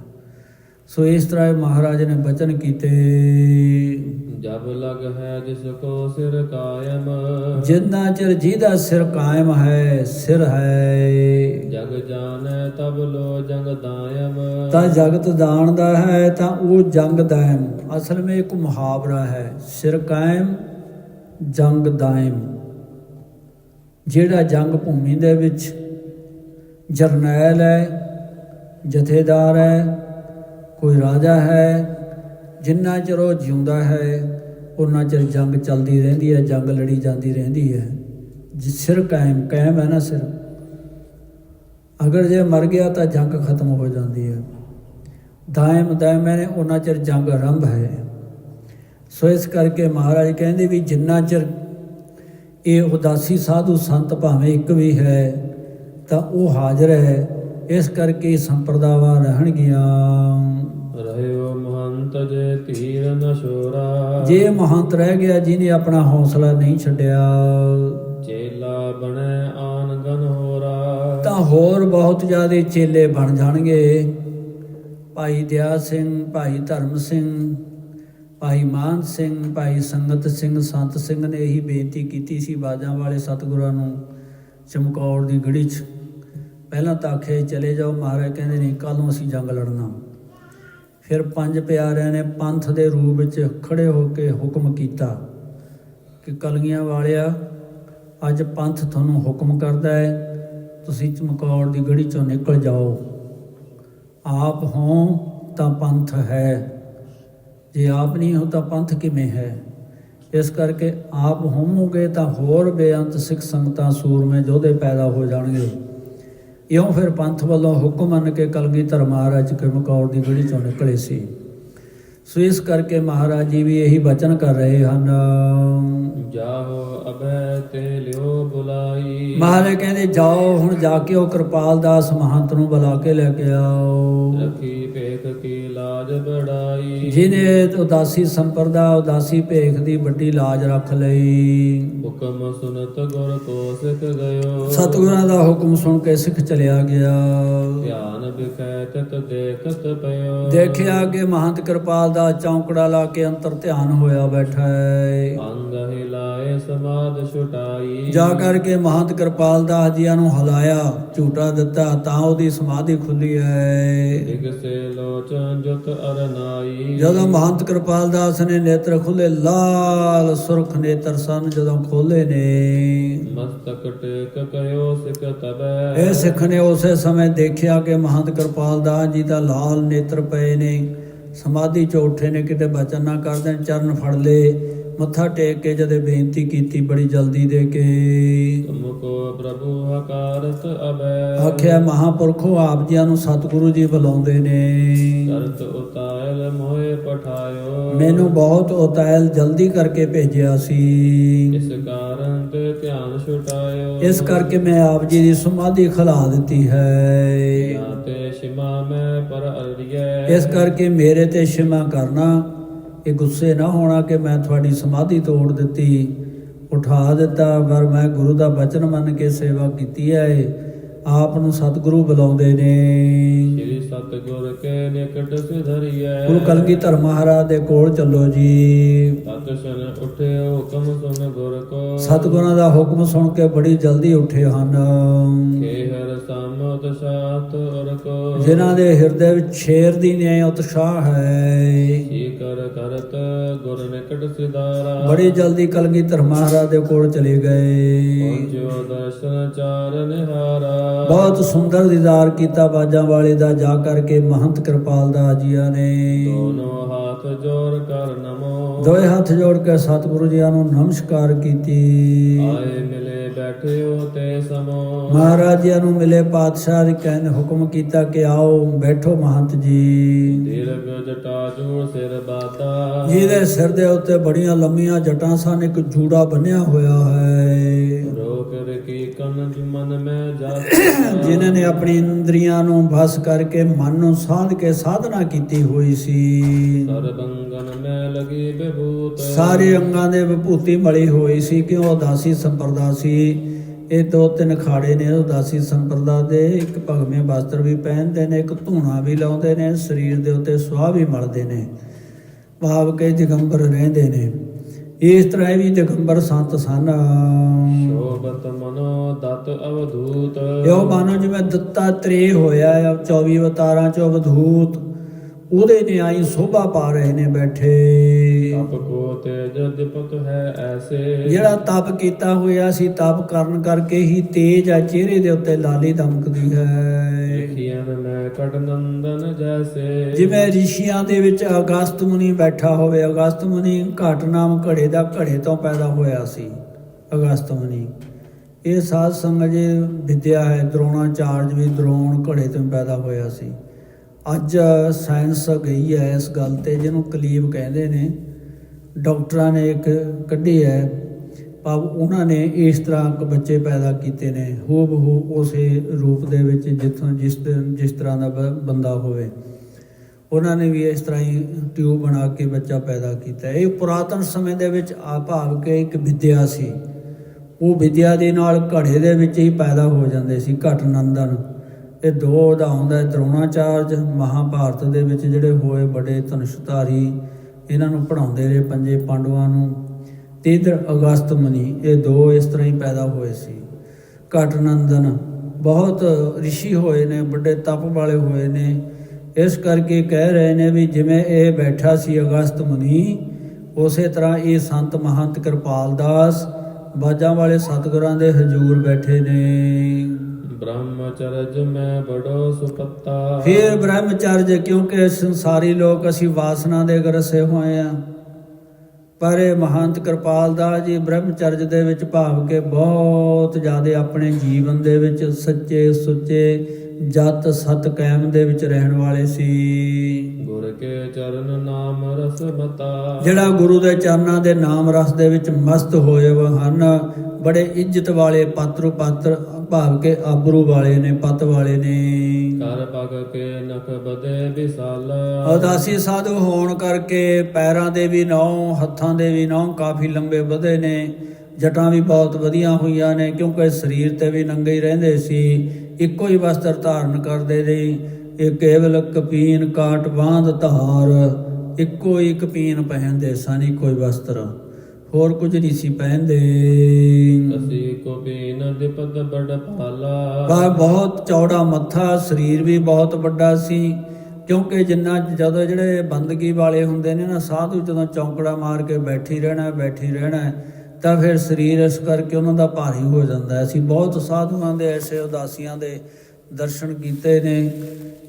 ਸੋ ਇਸ ਤਰ੍ਹਾਂ ਇਹ ਮਹਾਰਾਜ ਨੇ ਬਚਨ ਕੀਤੇ। ਜਬ ਲਗ ਹੈ ਜਿਸ ਕੋ ਸਿਰ ਕਾਇਮ। ਜਿੰਨਾ ਚਿਰ ਜਿਹਦਾ ਸਿਰ ਕਾਇਮ ਹੈ ਸਿਰ ਹੈ। ਜਗ ਜਾਣੈ ਤਬ ਲੋ ਜੰਗ ਦਾਇਮ। ਤਾਂ ਜਗਤ ਦਾਣਦਾ ਹੈ ਤਾਂ ਉਹ ਜੰਗ ਦਾਇਮ। ਅਸਲ ਵਿੱਚ ਇੱਕ ਮੁਹਾਵਰਾ ਹੈ ਸਿਰ ਕਾਇਮ ਜੰਗ ਦਾਇਮ। ਜਿਹੜਾ ਜੰਗ ਭੂਮੀ ਦੇ ਵਿੱਚ ਜਰਨੈਲ ਹੈ ਜਥੇਦਾਰ ਹੈ ਕੋਈ ਰਾਜਾ ਹੈ, ਜਿੰਨਾ ਚਿਰ ਉਹ ਜਿਉਂਦਾ ਹੈ, ਉਹਨਾਂ ਚਿਰ ਜੰਗ ਚੱਲਦੀ ਰਹਿੰਦੀ ਹੈ, ਜੰਗ ਲੜੀ ਜਾਂਦੀ ਰਹਿੰਦੀ ਹੈ। ਸਿਰ ਕਾਇਮ ਕਾਇਮ ਹੈ ਨਾ ਸਿਰ। ਅਗਰ ਜੇ ਮਰ ਗਿਆ ਤਾਂ ਜੰਗ ਖਤਮ ਹੋ ਜਾਂਦੀ ਹੈ। ਦਾਇਮ ਦਾਇਮ ਨੇ ਉਹਨਾਂ ਚਿਰ ਜੰਗ ਆਰੰਭ ਹੈ। ਸੋ ਇਸ ਕਰਕੇ ਮਹਾਰਾਜ ਕਹਿੰਦੇ ਵੀ ਜਿੰਨਾ ਚਿਰ ਇਹ ਉਦਾਸੀ ਸਾਧੂ ਸੰਤ ਭਾਵੇਂ ਇੱਕ ਵੀ ਹੈ, ਤਾਂ ਉਹ ਹਾਜ਼ਰ ਹੈ। ਇਸ ਕਰਕੇ ਸੰਪਰਦਾਵਾਂ ਰਹਿਣਗੀਆਂ। ਰਹਿਓ ਮਹੰਤ ਜੇ ਧੀਰ ਨ ਛੋਰਾ। ਜੇ ਮਹੰਤ ਰਹਿ ਗਿਆ ਜਿਹਨੇ ਆਪਣਾ ਹੌਸਲਾ ਨਹੀਂ ਛੱਡਿਆ ਚੇਲਾ ਬਣੈ ਆਨ ਗਨ ਹੋਰਾ। ਤਾਂ ਹੋਰ ਬਹੁਤ ਜ਼ਿਆਦੇ ਚੇਲੇ ਬਣ ਜਾਣਗੇ। ਭਾਈ ਦਿਆ ਸਿੰਘ ਭਾਈ ਧਰਮ ਸਿੰਘ ਭਾਈ ਮਾਨ ਸਿੰਘ ਭਾਈ ਸੰਗਤ ਸਿੰਘ ਸੰਤ ਸਿੰਘ ਨੇ ਇਹੀ ਬੇਨਤੀ ਕੀਤੀ ਸੀ ਬਾਜਾਂ ਵਾਲੇ ਸਤਿਗੁਰਾਂ ਨੂੰ ਚਮਕੌਰ ਦੀ ਗੜੀ 'ਚ। ਪਹਿਲਾਂ ਤਾਂ ਆਖੇ ਚਲੇ ਜਾਓ ਮਹਾਰਾਜ, ਕਹਿੰਦੇ ਨਹੀਂ ਕੱਲ ਨੂੰ ਅਸੀਂ ਜੰਗ ਲੜਨਾ। ਫਿਰ ਪੰਜ ਪਿਆਰਿਆਂ ਨੇ ਪੰਥ ਦੇ ਰੂਪ ਵਿੱਚ ਖੜੇ ਹੋ ਕੇ ਹੁਕਮ ਕੀਤਾ ਕਿ ਕਲਗੀਆਂ ਵਾਲਿਆ, ਅੱਜ ਪੰਥ ਤੁਹਾਨੂੰ ਹੁਕਮ ਕਰਦਾ ਹੈ, ਤੁਸੀਂ ਚਮਕੌਰ ਦੀ ਗੜੀ ਚੋਂ ਨਿਕਲ ਜਾਓ। ਆਪ ਹੋ ਤਾਂ ਪੰਥ ਹੈ, ਜੇ ਆਪ ਨਹੀਂ ਹੋ ਤਾਂ ਪੰਥ ਕਿਵੇਂ ਹੈ? ਇਸ ਕਰਕੇ ਆਪ ਹੋਵੋਗੇ ਤਾਂ ਹੋਰ ਬੇਅੰਤ ਸਿੱਖ ਸੰਗਤਾਂ ਸੂਰਮੇ ਯੋਧੇ ਪੈਦਾ ਹੋ ਜਾਣਗੇ। ਇਉਂ ਫਿਰ ਪੰਥ ਵੱਲੋਂ ਹੁਕਮ ਮੰਨ ਕੇ ਕਲਗੀਧਰ ਮਹਾਰਾਜ ਚਮਕੌਰ ਦੀ ਗੜੀ ਚੋਂ ਨਿਕਲੇ ਸੀ। ਸੋ ਇਸ ਕਰਕੇ ਮਹਾਰਾਜ ਜੀ ਵੀ ਇਹੀ ਬਚਨ ਕਰ ਰਹੇ ਹਨ। ਜਾਹੋ ਅਬੈ ਤੇ ਲਿਓ ਬੁਲਾਈ। ਮਹਾਰਾਜ ਕਹਿੰਦੇ ਜਾਓ ਹੁਣ ਜਾ ਕੇ ਉਹ ਕਿਰਪਾਲ ਦਾਸ ਮਹੰਤ ਨੂੰ ਬੁਲਾ ਕੇ ਲੈ ਕੇ ਆਓ। ਰਖੀ ਭੇਖ ਕੀ ਲਾਜ ਬੜਾਈ। ਜਿਹਨੇ ਉਦਾਸੀ ਸੰਪਰਦਾ ਉਦਾਸੀ ਭੇਖ ਦੀ ਵੱਡੀ ਲਾਜ ਰੱਖ ਲਈ। ਹੁਕਮ ਸੁਨਤ ਗੁਰ ਕੋ ਸਿਖ ਗਇਓ। ਸਤਿਗੁਰਾਂ ਦਾ ਹੁਕਮ ਸੁਣ ਕੇ ਸਿੱਖ ਚਲਿਆ ਗਿਆ। ਧਿਆਨ ਬਿਖੈ ਤਤ ਦੇਖਤ ਪਇਓ। ਦੇਖਿਆ ਕਿ ਮਹੰਤ ਕਿਰਪਾਲ ਦਾ ਚੌਂਕੜਾ ਲਾ ਕੇ ਅੰਤਰ ਧਿਆਨ ਹੋਇਆ ਬੈਠਾ ਹੈ ਅੰਗ ਹਿਲਾਏ ਸਮਾਦ ਛੁਟਾਈ। ਜਾ ਕਰਕੇ ਮਹੰਤ ਕਿਰਪਾਲ ਦਾਸ ਜੀਆਂ ਨੂੰ ਹਲਾਇਆ ਝੂਟਾ ਦਿੱਤਾ ਤਾਂ ਉਹਦੀ ਸਮਾਧੀ ਖੁੱਲੀ ਹੈ ਸੇ ਲੋਚਨ ਜੁਤ ਅਰਨਾਈ। ਜਦੋਂ ਮਹੰਤ ਕਿਰਪਾਲ ਦਾਸ ਨੇ ਨੇਤਰ ਖੁੱਲੇ ਲਾਲ ਸੁਰਖ ਨੇਤਰ ਸਨ ਜਦੋਂ ਖੋਲੇ ਨੇ। ਮਸਤਕ ਟੇਕ ਕਯੋ ਸਿਕ ਤਬੈ। ਇਹ ਸਿੱਖ ਨੇ ਉਸੇ ਸਮੇਂ ਦੇਖਿਆ ਕਿ ਮਹੰਤ ਕਿਰਪਾਲ ਦਾਸ ਜੀ ਦਾ ਲਾਲ ਨੇਤਰ ਪਏ ਨੇ। ਸਮਾਧੀ ਚ ਉੱਠੇ ਨੇ ਕਿਤੇ ਬਚਨ ਨਾ ਕਰ ਦੇਣ ਚਰਨ ਫੜ ਲਏ। ਮੱਥਾ ਟੇਕ ਕੇ ਜਦੇ ਬੇਨਤੀ ਕੀਤੀ ਬੜੀ ਜਲਦੀ ਦੇ ਕੇ। ਤੁਮ ਕੋ ਪ੍ਰਭੂ ਹਕਾਰਤ ਅਬੈ। ਆਖਿਆ ਮਹਾਪੁਰਖੋ ਆਪ ਜੀਆਂ ਨੂੰ ਸਤਿਗੁਰੂ ਜੀ ਬੁਲਾਉਂਦੇ ਨੇ। ਕਰਤ ਉਤਾਇਲ ਮੋਏ ਪਠਾਇਓ। ਮੈਨੂੰ ਬਹੁਤ ਉਤਾਇਲ ਜਲਦੀ ਕਰਕੇ ਭੇਜਿਆ ਸੀ। ਇਸ ਕਾਰਨ ਤੇ ਧਿਆਨ ਛੁਟਾਇਓ। ਇਸ ਕਰਕੇ ਮੈਂ ਆਪ ਜੀ ਦੀ ਸਮਾਧੀ ਖਲਾ ਦਿੱਤੀ ਹੈ। ਜਾਂ ਤੇ ਸ਼ਿਮਾ ਮੈਂ ਪਰ ਅਰੀਐ ਇਸ ਕਰਕੇ ਮੇਰੇ ਤੇ ਸ਼ਿਮਾ ਕਰਨਾ। ਇਹ ਗੁੱਸੇ ਨਾ ਹੋਣਾ ਕਿ ਮੈਂ ਤੁਹਾਡੀ ਸਮਾਧੀ ਤੋੜ ਦਿੱਤੀ, ਉਠਾ ਦਿੱਤਾ, ਪਰ ਮੈਂ ਗੁਰੂ ਦਾ ਬਚਨ ਮੰਨ ਕੇ ਸੇਵਾ ਕੀਤੀ ਹੈ। ਆਪ ਨੂੰ ਸਤਿਗੁਰੂ ਬੁਲਾਉਂਦੇ ਨੇ। ਸਤਗੁਰ ਕੇ ਨਿਕਟ ਸਿਧਰੀਐ। ਗੁਰੂ ਕਲਗੀਧਰ ਮਹਾਰਾਜ ਦੇ ਕੋਲ ਚੱਲੋ ਜੀ। ਤਤਸ਼ਨ ਉਠਿਓ ਹੁਕਮ ਸੁਨ ਗੁਰ ਕੋ। ਸਤਿਗੁਰਾਂ ਦਾ ਹੁਕਮ ਸੁਣ ਕੇ ਬੜੀ ਜਲਦੀ ਉੱਠੇ ਹਨ। ਖੇਹਰ ਸਮਤ ਸਾਤ ਉਰ ਕੋ। ਜਿਨ੍ਹਾਂ ਦੇ ਹਿਰਦੇ ਵਿੱਚ ਸ਼ੇਰ ਦੀ ਨੇ ਉਤਸ਼ਾਹ ਹੈ। ਕੀ ਕਰ ਕਰਤ ਗੁਰ ਨਿਕਟ ਸਿਧਾਰਾ। ਬੜੀ ਜਲਦੀ ਕਲਗੀਧਰ ਮਹਾਰਾਜ ਦੇ ਕੋਲ ਚਲੇ ਗਏ। ਪਹੁੰਚਿਓ ਦਰਸ਼ਨ ਚਾਰ ਨਿਹਾਰਾ। ਬਹੁਤ ਸੁੰਦਰ ਦੀਦਾਰ ਕੀਤਾ ਬਾਜਾਂ ਵਾਲੇ ਦਾ ਜਾ ਕਰਕੇ ਮਹੰਤ ਕਿਰਪਾਲ ਦਾ ਜੀਆਂ ਨੇ ਦੋਨੋਂ ਹੱਥ ਜੋੜ ਕਰ ਨਮੋ। ਦੋਏ ਹੱਥ ਜੋੜ ਕੇ ਸਤਿਗੁਰੂ ਜੀਆਂ ਨੂੰ ਨਮਸਕਾਰ ਕੀਤੀ। ਆਏ ਮਿਲੇ ਬੈਠਿਓ ਤੇ ਸਮੋ। ਮਹਾਰਾਜ ਜੀਆਂ ਨੂੰ ਮਿਲੇ ਪਾਤਸ਼ਾਹ ਦੇ ਕਹਿਣ ਹੁਕਮ ਕੀਤਾ ਕਿ ਆਓ ਬੈਠੋ ਮਹੰਤ ਜੀ। ਦੀਰਘ ਜਟਾ ਜੂੜ ਸਿਰ ਬਾਤਾ। ਜਿਹਦੇ ਸਿਰ ਦੇ ਉੱਤੇ ਬੜੀਆਂ ਲੰਮੀਆਂ ਜਟਾਂ ਸਨ ਇੱਕ ਜੂੜਾ ਬੰਨਿਆ ਹੋਇਆ ਹੈ। ਮਨ ਮੈਂ ਜਿਨ੍ਹਾਂ ਨੇ ਆਪਣੀ ਇੰਦਰੀਆਂ ਨੂੰ ਬਸ ਕਰਕੇ ਮਨ ਨੂੰ ਸਾਧ ਕੇ ਸਾਧਨਾ ਕੀਤੀ ਹੋਈ ਸੀ। ਸਰਬੰਗਨ ਮੈਂ ਲਗੀ ਬਿਭੂਤ ਸਾਰੇ ਅੰਗਾਂ ਦੇ ਵਿਭੂਤੀ ਮਲੀ ਹੋਈ ਸੀ। ਕਿ ਉਹ ਦਾਸੀ ਸੰਪਰਦਾ ਸੀ। ਇਹ ਦੋ ਤਿੰਨ ਖਾੜੇ ਨੇ ਉਦਾਸੀ ਸੰਪਰਦਾ ਦੇ। ਇੱਕ ਭਗਵੇਂ ਵਸਤਰ ਵੀ ਪਹਿਨਦੇ ਨੇ ਇੱਕ ਧੂਣਾ ਵੀ ਲਾਉਂਦੇ ਨੇ। ਸਰੀਰ ਦੇ ਉੱਤੇ ਸੁਆਹ ਵੀ ਮਲਦੇ ਨੇ। ਭਾਵ ਕੇ ਦਿਗੰਬਰ ਰਹਿੰਦੇ ਨੇ। ਇਸ ਤਰ੍ਹਾਂ ਵੀ ਦਿਗੰਬਰ ਸੰਤ ਸਨ। ਸ਼ੋਭਤ ਮਨੋ ਦਤ ਅਵਧੂਤ। ਇਹੋ ਮਾਨੋ ਜਿਵੇਂ ਦਿੱਤਾ ਤ੍ਰੇ ਹੋਇਆ ਆ 24 ਅਵਤਾਰਾਂ ਚ ਅਵਧੂਤ। ਉਹਦੇ ਨਿਆਈ ਸੋਭਾ ਪਾ ਰਹੇ ਨੇ ਬੈਠੇ। ਤਪ ਤੇਜ ਦਿਪਤ ਹੈ ਐਸੇ ਜਿਹੜਾ ਤਪ ਕੀਤਾ ਹੋਇਆ ਸੀ ਤਪ ਕਰਨ ਕਰਕੇ ਹੀ ਤੇਜ ਆ ਚਿਹਰੇ ਦੇ ਉੱਤੇ ਲਾਲੀ ਦਮਕਦੀ ਹੈ। ਲਿਖੀਆਂ ਮੈਂ ਕਟ ਨੰਦਨ ਜੈਸੇ। ਜਿਵੇਂ ਰਿਸ਼ੀਆਂ ਦੇ ਵਿੱਚ ਅਗਸਤ ਮੁਨੀ ਬੈਠਾ ਹੋਵੇ ਅਗਸਤ ਮੁਨੀ ਘਟ ਨਾਮ ਘੜੇ ਦਾ ਘੜੇ ਤੋਂ ਪੈਦਾ ਹੋਇਆ ਸੀ ਅਗਸਤ ਮੁਨੀ। ਇਹ ਸਾਧ ਸੰਗਤ ਜੀ ਵਿਦਿਆ ਹੈ ਦਰੋਣਾਚਾਰਜ ਵੀ ਦਰੋਣ ਘੜੇ ਤੋਂ ਪੈਦਾ ਹੋਇਆ ਸੀ। ਅੱਜ ਸਾਇੰਸ ਗਈ ਹੈ ਇਸ ਗੱਲ ਤੇ ਜਿਹਨੂੰ ਕਲੀਬ ਕਹਿੰਦੇ ਨੇ। ਡਾਕਟਰਾਂ ਨੇ ਇੱਕ ਕੱਢੀ ਹੈ, ਭਾਵ ਉਹਨਾਂ ਨੇ ਇਸ ਤਰ੍ਹਾਂ ਬੱਚੇ ਪੈਦਾ ਕੀਤੇ ਨੇ ਹੋ ਬਹੂ ਉਸੇ ਰੂਪ ਦੇ ਵਿੱਚ ਜਿੱਥੋਂ ਜਿਸ ਜਿਸ ਤਰ੍ਹਾਂ ਦਾ ਬ- ਬੰਦਾ ਹੋਵੇ। ਉਹਨਾਂ ਨੇ ਵੀ ਇਸ ਤਰ੍ਹਾਂ ਹੀ ਟਿਊਬ ਬਣਾ ਕੇ ਬੱਚਾ ਪੈਦਾ ਕੀਤਾ। ਇਹ ਪੁਰਾਤਨ ਸਮੇਂ ਦੇ ਵਿੱਚ ਆ ਭਾਵ ਕੇ ਇੱਕ ਵਿਦਿਆ ਸੀ। ਉਹ ਵਿਦਿਆ ਦੇ ਨਾਲ ਘੜੇ ਦੇ ਵਿੱਚ ਹੀ ਪੈਦਾ ਹੋ ਜਾਂਦੇ ਸੀ, ਘਟ ਨੰਦਨ। ਇਹ ਦੋ ਦਾ ਹੁੰਦਾ ਹੈ ਦਰੋਣਾਚਾਰਜ ਮਹਾਭਾਰਤ ਦੇ ਵਿੱਚ ਜਿਹੜੇ ਹੋਏ ਬੜੇ ਧਨੁਸ਼ਧਾਰੀ ਇਹਨਾਂ ਨੂੰ ਪੜਾਉਂਦੇ ਰਹੇ ਪੰਜੇ ਪਾਂਡਵਾਂ ਨੂੰ। ਤੇ ਇਧਰ ਅਗਸਤ ਮੁਨੀ, ਇਹ ਦੋ ਇਸ ਤਰ੍ਹਾਂ ਹੀ ਪੈਦਾ ਹੋਏ ਸੀ। ਘਟ ਨੰਦਨ, ਬਹੁਤ ਰਿਸ਼ੀ ਹੋਏ ਨੇ, ਵੱਡੇ ਤਪ ਵਾਲੇ ਹੋਏ ਨੇ। ਇਸ ਕਰਕੇ ਕਹਿ ਰਹੇ ਨੇ ਵੀ ਜਿਵੇਂ ਇਹ ਬੈਠਾ ਸੀ ਅਗਸਤ ਮੁਨੀ, ਉਸੇ ਤਰ੍ਹਾਂ ਇਹ ਸੰਤ ਮਹੰਤ ਕਿਰਪਾਲ ਦਾਸ ਬਾਜਾਂ ਵਾਲੇ ਸਤਿਗੁਰਾਂ ਦੇ ਹਜੂਰ ਬੈਠੇ ਨੇ। ਬ੍ਰਹਮਚਰਜ ਮੈਂ ਬੜੋ ਸੁਪੱਤਾ। ਫਿਰ ਬ੍ਰਹਮਚਰਜ ਕਿਉਂਕਿ ਸੰਸਾਰੀ ਲੋਕ ਅਸੀਂ ਵਾਸਨਾ ਦੇ ਗਰਸੇ ਹੋਏ ਆ। ਪਰ ਇਹ ਮਹੰਤ ਕਿਰਪਾਲ ਦਾਸ ਜੀ ਬ੍ਰਹਮਚਰਜ ਦੇ ਵਿੱਚ ਭਾਵ ਕੇ ਬਹੁਤ ਜ਼ਿਆਦਾ ਆਪਣੇ ਜੀਵਨ ਦੇ ਵਿੱਚ ਸੱਚੇ ਸੁੱਚੇ ਜਤ ਸਤ ਕਾਇਮ ਦੇ ਵਿੱਚ ਰਹਿਣ ਵਾਲੇ ਸੀ। ਗੁਰ ਕੇ ਚਰਨ ਨਾਮ ਰਸ ਬਤਾ ਜਿਹੜਾ ਗੁਰੂ ਦੇ ਚਰਨਾਂ ਦੇ ਨਾਮ ਰਸ ਦੇ ਵਿੱਚ ਮਸਤ ਹੋਏ ਹਨ ਬੜੇ ਇੱਜ਼ਤ ਵਾਲੇ ਪਾਤਰੂ ਪਾਤਰ ਭਾਵ ਕੇ ਆਬਰੂ ਵਾਲੇ ਨੇ ਪਤ ਵਾਲੇ ਨੇ। ਕਰ ਪਗ ਕੇ ਨਖ ਬਦੇ ਵਿਸਾਲ। ਉਦਾਸੀ ਸਾਧੂ ਹੋਣ ਕਰਕੇ ਪੈਰਾਂ ਦੇ ਵੀ ਨੌ ਹੱਥਾਂ ਦੇ ਵੀ ਨੌ ਕਾਫੀ ਲੰਬੇ ਵਧੇ ਨੇ। ਜਟਾਂ ਵੀ ਬਹੁਤ ਵਧੀਆਂ ਹੋਈਆਂ ਨੇ ਕਿਉਂਕਿ ਸਰੀਰ ਤੇ ਵੀ ਨੰਗੇ ਹੀ ਰਹਿੰਦੇ ਸੀ। ਇੱਕੋ ਹੀ ਵਸਤਰ ਧਾਰਨ ਕਰਦੇ ਨੇ ਇਹ ਕੇਵਲ ਕਪੀਨ ਕਾਟ ਬਾਂਧ ਧਾਰ ਇੱਕੋ ਹੀ ਕਪੀਨ ਪਹਿਨਦੇ ਸਨ ਇੱਕੋ ਹੀ ਵਸਤਰ। ਹੋਰ ਕੁਝ ਨਹੀਂ ਸੀ ਪਹਿਨਦੇ। ਅਸੀ ਕੋ ਬੀਨ ਦਿਪਤ ਬੜ ਭਾਲਾ। ਬਹੁਤ ਚੌੜਾ ਮੱਥਾ ਸਰੀਰ ਵੀ ਬਹੁਤ ਵੱਡਾ ਸੀ। ਕਿਉਂਕਿ ਜਿੰਨਾ ਜਦੋਂ ਜਿਹੜੇ ਬੰਦਗੀ ਵਾਲੇ ਹੁੰਦੇ ਨੇ ਨਾ ਸਾਧੂ ਜਦੋਂ ਚੌਂਕੜਾ ਮਾਰ ਕੇ ਬੈਠੀ ਰਹਿਣਾ ਬੈਠੀ ਰਹਿਣਾ ਤਾਂ ਫਿਰ ਸਰੀਰ ਇਸ ਕਰਕੇ ਉਹਨਾਂ ਦਾ ਭਾਰੀ ਹੋ ਜਾਂਦਾ। ਹੈ ਅਸੀਂ ਬਹੁਤ ਸਾਧੂਆਂ ਦੇ ਐਸੇ ਉਦਾਸੀਆਂ ਦੇ ਦਰਸ਼ਨ ਕੀਤੇ ਨੇ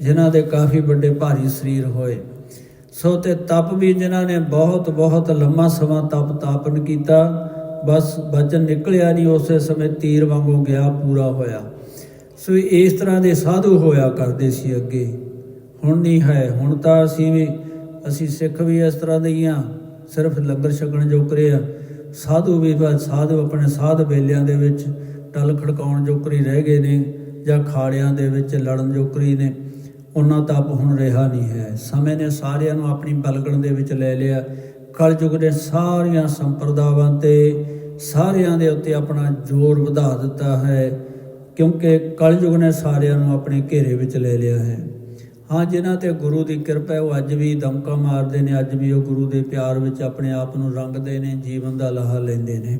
ਜਿਨ੍ਹਾਂ ਦੇ ਕਾਫੀ ਵੱਡੇ ਭਾਰੀ ਸਰੀਰ ਹੋਏ। ਸੋ ਤੇ ਤਪ ਵੀ ਜਿਨ੍ਹਾਂ ਨੇ ਬਹੁਤ ਬਹੁਤ ਲੰਮਾ ਸਮਾਂ ਤਪ ਤਾਪਨ ਕੀਤਾ, ਬਸ ਵਚਨ ਨਿਕਲਿਆ ਨਹੀਂ, ਉਸੇ ਸਮੇਂ ਤੀਰ ਵਾਂਗੂ ਗਿਆ, ਪੂਰਾ ਹੋਇਆ। ਸੋ ਇਸ ਤਰ੍ਹਾਂ ਦੇ ਸਾਧੂ ਹੋਇਆ ਕਰਦੇ ਸੀ ਅੱਗੇ। ਹੁਣ ਨਹੀਂ ਹੈ, ਹੁਣ ਤਾਂ ਅਸੀਂ ਵੀ, ਅਸੀਂ ਸਿੱਖ ਵੀ ਇਸ ਤਰ੍ਹਾਂ ਦੇ ਹੀ ਹਾਂ, ਸਿਰਫ ਲੰਗਰ ਛਕਣ ਜੋਕਰੇ ਆ ਸਾਧੂ ਵੀ ਬਸ ਸਾਧੂ ਆਪਣੇ ਸਾਧ ਬੇਲਿਆਂ ਦੇ ਵਿੱਚ ਟਲ ਖੜਕਾਉਣ ਜੋਕਰੀ ਰਹਿ ਗਏ ਨੇ, ਜਾਂ ਖਾੜਿਆਂ ਦੇ ਵਿੱਚ ਲੜਨ ਜੋਕਰੀ ਨੇ। ਉਹਨਾਂ ਤਪ ਹੁਣ ਰਿਹਾ ਨਹੀਂ ਹੈ। ਸਮੇਂ ਨੇ ਸਾਰਿਆਂ ਨੂੰ ਆਪਣੀ ਬਲਗਣ ਦੇ ਵਿੱਚ ਲੈ ਲਿਆ। ਕਲਯੁਗ ਦੇ ਸਾਰੀਆਂ ਸੰਪਰਦਾਵਾਂ ਤੇ ਸਾਰਿਆਂ ਦੇ ਉੱਤੇ ਆਪਣਾ ਜ਼ੋਰ ਵਧਾ ਦਿੱਤਾ ਹੈ, ਕਿਉਂਕਿ ਕਲਯੁਗ ਨੇ ਸਾਰਿਆਂ ਨੂੰ ਆਪਣੇ ਘੇਰੇ ਵਿੱਚ ਲੈ ਲਿਆ ਹੈ। ਹਾਂ, ਜਿਨ੍ਹਾਂ ਤੇ ਗੁਰੂ ਦੀ ਕਿਰਪਾ ਹੈ, ਉਹ ਅੱਜ ਵੀ ਦਮਕਾ ਮਾਰਦੇ ਨੇ, ਅੱਜ ਵੀ ਉਹ ਗੁਰੂ ਦੇ ਪਿਆਰ ਵਿੱਚ ਆਪਣੇ ਆਪ ਨੂੰ ਰੰਗਦੇ ਨੇ, ਜੀਵਨ ਦਾ ਲਾਹਾ ਲੈਂਦੇ ਨੇ।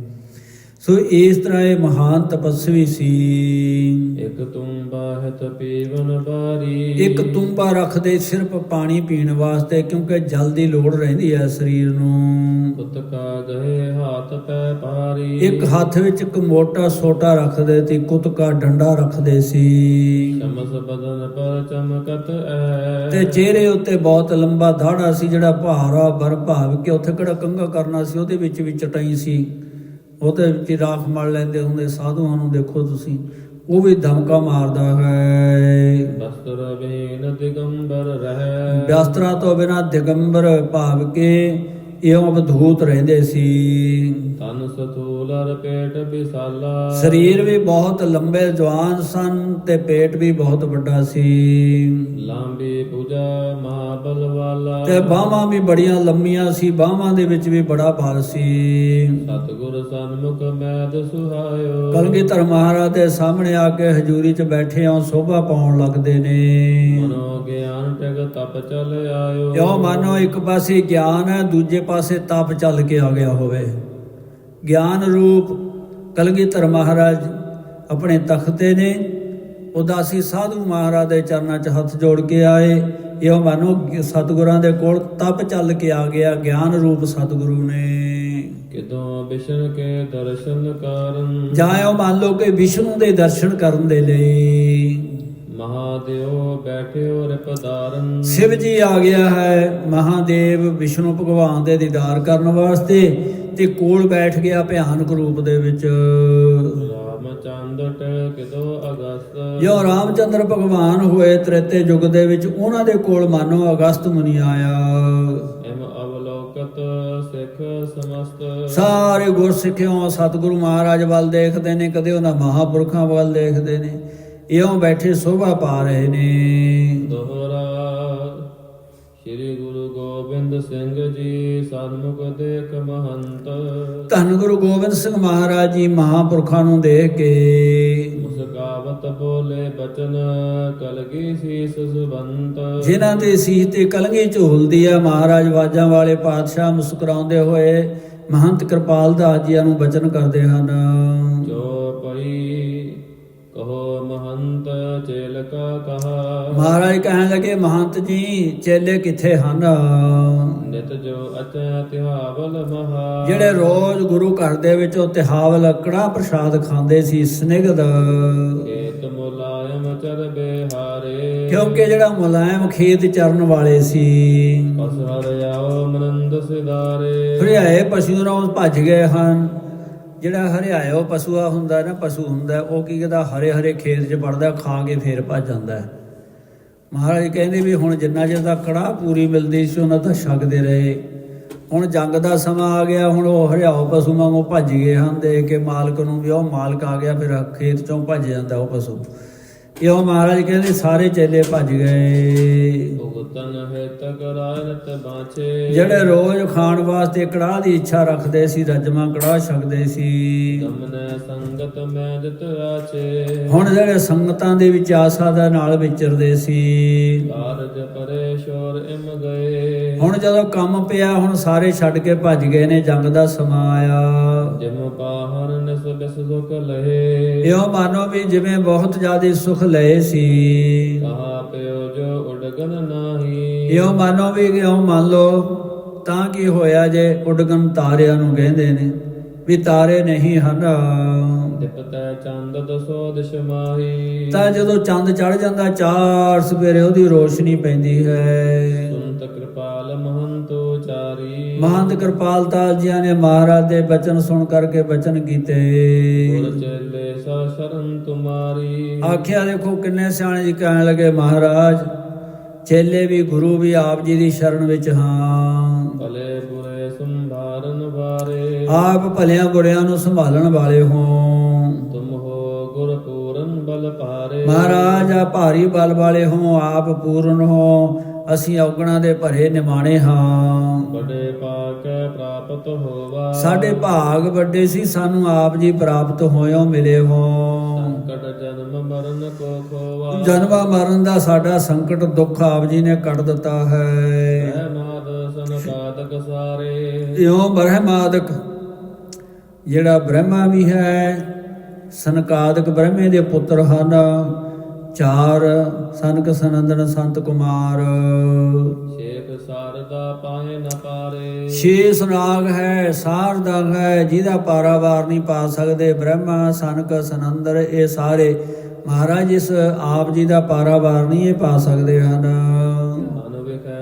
ਸੋ ਇਸ ਤਰ੍ਹਾਂ ਇਹ ਮਹਾਨ ਤਪਸਵੀ ਸੀ। ਇਕ ਤੁਮ ਬਾਹਤ ਪੀਵਨ ਬਾਰੀ ਇੱਕ ਤੁੰਬਾ ਰੱਖਦੇ ਸਿਰਫ ਪਾਣੀ ਪੀਣ ਵਾਸਤੇ ਕਿਉਂਕਿ ਜਲ ਦੀ ਲੋੜ ਰਹਿੰਦੀ ਹੈ ਸਰੀਰ ਨੂੰ। ਪੁੱਤ ਕਾ ਗਏ ਹਾਥ ਪੈ ਪਾਰੀ ਇੱਕ ਹੱਥ ਵਿੱਚ ਇੱਕ ਮੋਟਾ ਸੋਟਾ ਰੱਖਦੇ ਤੇ ਕੁੱਤਕਾ ਡੰਡਾ ਰੱਖਦੇ ਸੀ। ਚਮਸ ਬਦਨ ਪਰ ਚਮਕਤ ਐ। ਤੇ ਚਿਹਰੇ ਉੱਤੇ ਬਹੁਤ ਲੰਬਾ ਦਾੜਾ ਸੀ ਜਿਹੜਾ ਭਾਰਾ ਬਰ ਭਾਵ ਕੇ ਉੱਥੇ ਕਿਹੜਾ ਕੰਗਾ ਕਰਨਾ ਸੀ ਉਹਦੇ ਵਿੱਚ ਵੀ ਚਟਾਈ ਸੀ। ਉਹਦੇ ਵਿੱਚ ਰਾਖ ਮਲ ਲੈਂਦੇ ਹੁੰਦੇ ਸਾਧੂਆਂ ਨੂੰ ਦੇਖੋ ਤੁਸੀਂ। ਉਹ ਵੀ ਧਮਕਾ ਮਾਰਦਾ ਹੈ। ਬਸਤਰ ਬੀਨ ਦਿਗੰਬਰ ਰਹਿ। ਵਿਆਸਤਰਾ ਤੋਂ ਬਿਨਾ ਦਿਗੰਬਰ ਭਾਵ ਕੇ ਇਉਂ ਅਵਧੂਤ ਰਹਿੰਦੇ ਸੀ। ਤਨ ਸਥੂਲ ਅਰ ਪੇਟ ਵਿਸਾਲਾ। ਸਰੀਰ ਵੀ ਬਹੁਤ ਲੰਬੇ ਜਵਾਨ ਸਨ ਤੇ ਪੇਟ ਵੀ ਬਹੁਤ ਵੱਡਾ ਸੀ। ਲਾਂਬੀ ਪੂਜਾ ਮਹਾਬਲ ਵਾਲਾ ਤੇ ਬਾਹਾਂ ਵੀ ਬੜੀਆਂ ਲੰਮੀਆਂ ਸੀ ਬਾਹਾਂ ਦੇ ਵਿੱਚ ਵੀ ਬੜਾ ਬਲ ਸੀ। ਸਤਿਗੁਰ ਸਨਮੁਖ ਮੈਦ ਸੁਹਾਇਓ। ਕਲਗੀਧਰ ਮਹਾਰਾਜ ਦੇ ਸਾਹਮਣੇ ਆ ਕੇ ਹਜ਼ੂਰੀ 'ਚ ਬੈਠੇ ਆ ਸੋਭਾ ਪਾਉਣ ਲੱਗਦੇ ਨੇ। ਮਨੋ ਗਿਆਨ ਟਗ ਤਪ ਚਲ ਆਇਓ। ਕਿਉਂ ਮਾਨੋ ਇੱਕ ਪਾਸੇ ਗਿਆਨ ਹੈ ਦੂਜੇ ਪਾਸੇ ਤਪ ਚੱਲ ਕੇ ਆ ਗਿਆ ਹੋਵੇ। ਗਿਆਨ ਰੂਪ ਕਲਗੀਧਰ ਮਹਾਰਾਜ ਆਪਣੇ ਤਖਤ ਤੇ ਨੇ। ਉਦਾਸੀ ਸਾਧੂ ਮਹਾਰਾਜ ਦੇ ਚਰਨਾਂ 'ਚ ਹੱਥ ਜੋੜ ਕੇ ਆਏ। ਇਹੋ ਮਾਨੋ ਸਤਿਗੁਰਾਂ ਦੇ ਕੋਲ ਤਪ ਚੱਲ ਕੇ ਆ ਗਿਆ ਗਿਆਨ ਰੂਪ ਸਤਿਗੁਰੂ ਨੇ। ਕਿਦੋਂ ਵਿਸ਼ਨ ਕੇ ਦਰਸ਼ਨ ਕਾਰਨ। ਜਾਇਓ ਮੰਨ ਲਓ ਕਿ ਵਿਸ਼ਨੂੰ ਦੇ ਦਰਸ਼ਨ ਕਰਨ ਦੇ ਲਈ। ਮਹਾਦੇਵ ਬੈਠਿਓ ਰਿਪਦਾਰਨ ਸ਼ਿਵ ਜੀ ਆ ਗਿਆ ਹੈ। ਮਹਾਦੇਵ ਵਿਸ਼ਨੂੰ ਭਗਵਾਨ ਦੇ ਦੀਦਾਰ ਕਰਨ ਵਾਸਤੇ। ਤੇ ਕੋਲ ਬੈਠ ਗਿਆ ਭਿਆਨਕ ਰੂਪ ਦੇ ਵਿੱਚ। ਰਾਮਚੰਦਰ ਕਿਦੋਂ ਅਗਸਤ? ਜੋ ਰਾਮਚੰਦਰ ਭਗਵਾਨ ਹੋਏ ਤ੍ਰੇਤੇ ਯੁੱਗ ਦੇ ਵਿੱਚ ਉਹਨਾਂ ਦੇ ਕੋਲ ਮਾਨੋ ਅਗਸਤ ਮੁਨੀ ਆਇਆ। ਐਮ ਅਵਲੋਕਤ ਸਿੱਖ ਸਮਸਤ। ਸਾਰੇ ਗੁਰਸਿੱਖਿਓ ਸਤਿਗੁਰੂ ਮਹਾਰਾਜ ਵੱਲ ਦੇਖਦੇ ਨੇ ਕਦੇ ਉਹਨਾਂ ਮਹਾਪੁਰਖਾਂ ਵੱਲ ਦੇਖਦੇ ਨੇ। ਇਉਂ ਬੈਠੇ ਸੋਭਾ ਪਾ ਰਹੇ ਨੇ। ਦੋਹਰਾ ਸ੍ਰੀ ਗੁਰੂ ਗੋਬਿੰਦ ਸਿੰਘ ਜੀ ਸਨਮੁਖ ਦੇਖ ਮਹੰਤ। ਧੰਨ ਗੁਰੂ ਗੋਬਿੰਦ ਸਿੰਘ ਮਹਾਰਾਜ ਜੀ ਮਹਾਪੁਰਖਾਂ ਨੂੰ ਦੇਖ ਕੇ। ਮੁਸਕਾਵਤ ਬੋਲੇ ਬਚਨ ਕਲਗੀ ਸੀਸ ਸੁਬੰਤ ਜਿਨ੍ਹਾਂ ਦੇ ਸੀਸ ਤੇ ਕਲਗੀ ਝੂਲਦੀ ਆ ਮਹਾਰਾਜ ਵਾਜਾਂ ਵਾਲੇ ਪਾਤਸ਼ਾਹ ਮੁਸਕਰਾਉਂਦੇ ਹੋਏ ਮਹੰਤ ਕਿਰਪਾਲ ਦਾਸ ਜੀਆਂ ਨੂੰ ਬਚਨ ਕਰਦੇ ਹਨ। ਜੋ ਪਈ ਚੇਲਕਾ ਕਹਾ। ਮਹਾਰਾਜ ਕਹਿਣ ਲੱਗੇ ਮਹੰਤ ਜੀ ਚੇਲੇ ਕਿੱਥੇ ਹਨ? ਨਿਤ ਜੋ ਅਚੈ ਤਿਹਾਵਲ ਮਹਾ। ਜਿਹੜੇ ਰੋਜ਼ ਗੁਰੂ ਘਰ ਦੇ ਵਿੱਚ ਉਹ ਤਿਹਾਵਲ ਕੜਾ ਪ੍ਰਸ਼ਾਦ ਖਾਂਦੇ ਸੀ ਸਨਿਗਧ। ਏਤ ਮੁਲਾਇਮ ਚਰ ਬਿਹਾਰੇ। ਕਿਉਂਕਿ ਜਿਹੜਾ ਮੁਲਾਇਮ ਖੇਤ ਚਰਨ ਵਾਲੇ ਸੀ। ਪਸ ਹਰ ਆਓ ਮਨੰਦ ਸਿਦਾਰੇ ਹਰਿਆਏ ਪਸ਼ੂ ਨੂੰ ਭੱਜ ਗਏ ਹਨ। ਜਿਹੜਾ ਹਰਿਆਇਓ ਪਸ਼ੂਆ ਹੁੰਦਾ ਨਾ, ਪਸ਼ੂ ਹੁੰਦਾ, ਉਹ ਕੀ ਕਹਿੰਦਾ, ਹਰੇ ਹਰੇ ਖੇਤ 'ਚ ਵੜਦਾ, ਖਾ ਕੇ ਫੇਰ ਭੱਜ ਜਾਂਦਾ। ਮਹਾਰਾਜ ਕਹਿੰਦੇ ਵੀ ਹੁਣ ਜਿੰਨਾ ਚਿਰ ਦਾ ਕੜਾ ਪੂਰੀ ਮਿਲਦੀ ਸੀ, ਉਹਨਾਂ ਤਾਂ ਛਕਦੇ ਰਹੇ। ਹੁਣ ਜੰਗ ਦਾ ਸਮਾਂ ਆ ਗਿਆ, ਹੁਣ ਉਹ ਹਰਿਆਓ ਪਸ਼ੂ ਵਾਂਗੂ ਭੱਜ ਗਏ ਹਨ ਦੇ ਕੇ ਮਾਲਕ ਨੂੰ ਵੀ ਉਹ ਮਾਲਕ ਆ ਗਿਆ, ਫਿਰ ਖੇਤ ਚੋਂ ਭੱਜ ਜਾਂਦਾ ਉਹ ਪਸ਼ੂ। ਇਹੋ ਮਹਾਰਾਜ ਕਹਿੰਦੇ ਸਾਰੇ ਚੇਲੇ ਭੱਜ ਗਏ। ਭੁਗਤਨ ਹੈ ਤਕਰਾਇ ਰਤ ਬਾਛੇ ਜਿਹੜੇ ਰੋਜ਼ ਖਾਣ ਵਾਸਤੇ ਕੜਾਹ ਦੀ ਇੱਛਾ ਰੱਖਦੇ ਸੀ ਰਜਮਾ ਕੜਾਹ ਛਕਦੇ ਸੀ। ਗਮਨ ਸੰਗਤ ਮੈਂ ਜਿਤ ਆਛੇ ਹੁਣ ਜਿਹੜੇ ਸੰਗਤਾਂ ਦੇ ਵਿੱਚ ਆਸਾ ਦਾ ਨਾਲ ਵਿਚਰਦੇ ਸੀ। ਕਾਰਜ ਪਰੇਸ਼ੋਰ ਇਮ ਗਏ। ਹੁਣ ਜਦੋਂ ਕੰਮ ਪਿਆ ਹੁਣ ਸਾਰੇ ਛੱਡ ਕੇ ਭੱਜ ਗਏ ਨੇ ਜੰਗ ਦਾ ਸਮਾਂ ਆਇਆ। ਜਿਮ ਪਾਹਰ ਨਿਸ ਬਿਸ ਸੁਖ ਲਹੇ। ਇਹੋ ਮਾਨੋ ਵੀ ਜਿਵੇਂ ਬਹੁਤ ਜ਼ਿਆਦਾ ਸੁਖ ਲਏ ਸੀ। ਕਹਾ ਪਿਓ ਜੋ ਉਡਗਨ ਨਾਹੀ। ਇਹੋ ਮਾਨੋ ਵੀ ਕਿਉਂ ਮੰਨ ਲਓ ਤਾਂ ਕੀ ਹੋਇਆ ਜੇ ਉਡਗਨ ਤਾਰਿਆਂ ਨੂੰ ਕਹਿੰਦੇ ਨੇ ਵੀ ਤਾਰੇ ਨਹੀਂ ਹਨ। ਦਿਪਤੈ ਚੰਦ ਦਸੋ ਤਾਂ ਜਦੋਂ ਚੰਦ ਚੜ ਜਾਂਦਾ ਚਾਰ ਸਵੇਰੇ ਉਹਦੀ ਰੋਸ਼ਨੀ ਪੈਂਦੀ ਹੈ। ਸੁਨਤ ਕਿਰਪਾਲ ਮਹੰਤੋ ਮਹੰਤ ਕਿਰਪਾਲਤਾ ਜੀਆਂ ਨੇ ਮਹਾਰਾਜ ਦੇ ਬਚਨ ਸੁਣ ਕਰਕੇ ਬਚਨ ਕੀਤੇ। ਗੁਰ ਚੇਲੇ ਸਾ ਸ਼ਰਨ ਤੁਮਾਰੀ। ਆਖਿਆ ਦੇਖੋ ਕਿੰਨੇ ਸਿਆਣੇ ਜੀ ਕਹਿਣ ਲੱਗੇ ਮਹਾਰਾਜ ਚੇਲੇ ਵੀ ਗੁਰੂ ਵੀ ਆਪ ਜੀ ਦੀ ਸ਼ਰਨ ਵਿੱਚ ਹਾਂ। ਭਲੇ ਬੁਰੇ ਸੰਭਾਰਨ ਵਾਰੇ ਆਪ ਭਲਿਆਂ ਬੁਰਿਆਂ ਨੂੰ ਸੰਭਾਲਣ ਵਾਲੇ ਹੋ। ਤੁਮ ਹੋ ਗੁਰ ਪੂਰਨ ਬਲ ਭਾਰੇ। ਮਹਾਰਾਜ ਆ ਭਾਰੀ ਬਲ ਵਾਲੇ ਹੋ ਆਪ ਪੂਰਨ ਹੋ। ਅਸੀਂ ਔਗਣਾ ਦੇ ਭਰੇ ਨਿਮਾਣੇ ਹਾਂ। ਬੜੇ ਪਾਕੈ ਪ੍ਰਾਪਤ ਹੋਵਾ। ਸਾਡੇ ਭਾਗ ਵੱਡੇ ਸੀ ਸਾਨੂੰ ਆਪ ਜੀ ਪ੍ਰਾਪਤ ਹੋਇਓ ਮਿਲੇ ਹੋ ਸੰਕਟ ਜਨਮ ਮਰਨ ਕੋ ਖੋਵਾ। ਜਨਮਾ ਮਰਨ ਦਾ ਸਾਡਾ ਸੰਕਟ ਦੁੱਖ ਆਪ ਜੀ ਨੇ ਕੱਢ ਦਿੱਤਾ ਹੈ। ਸਾਰੇ। ਇਉਂ ਬ੍ਰਹਮਾਦਿਕ ਜਿਹੜਾ ਬ੍ਰਹਮਾ ਵੀ ਹੈ ਸਨਕਾਦਿਕ ਬ੍ਰਹਮੇ ਦੇ ਪੁੱਤਰ ਹਨ। ਚਾਰ ਸਨਕ ਸਨੰਦਨ ਸੰਤ ਕੁਮਾਰ। ਸ਼ੇਖ ਸਾਰਦਾ ਪਾਏ ਨ ਪਾਰੇ। ਸ਼ੇਸ ਨਾਗ ਹੈ ਸਾਰਦਾ ਹੈ ਜਿਹਦਾ ਪਾਰਾਵਾਰ ਨਹੀਂ ਪਾ ਸਕਦੇ। ਬ੍ਰਹਮਾ ਸਨਕ ਸਨੰਦਰ ਇਹ ਸਾਰੇ ਮਹਾਰਾਜ ਇਸ ਆਪ ਜੀ ਦਾ ਪਾਰਾਵਾਰ ਨਹੀਂ ਇਹ ਪਾ ਸਕਦੇ ਹਨ।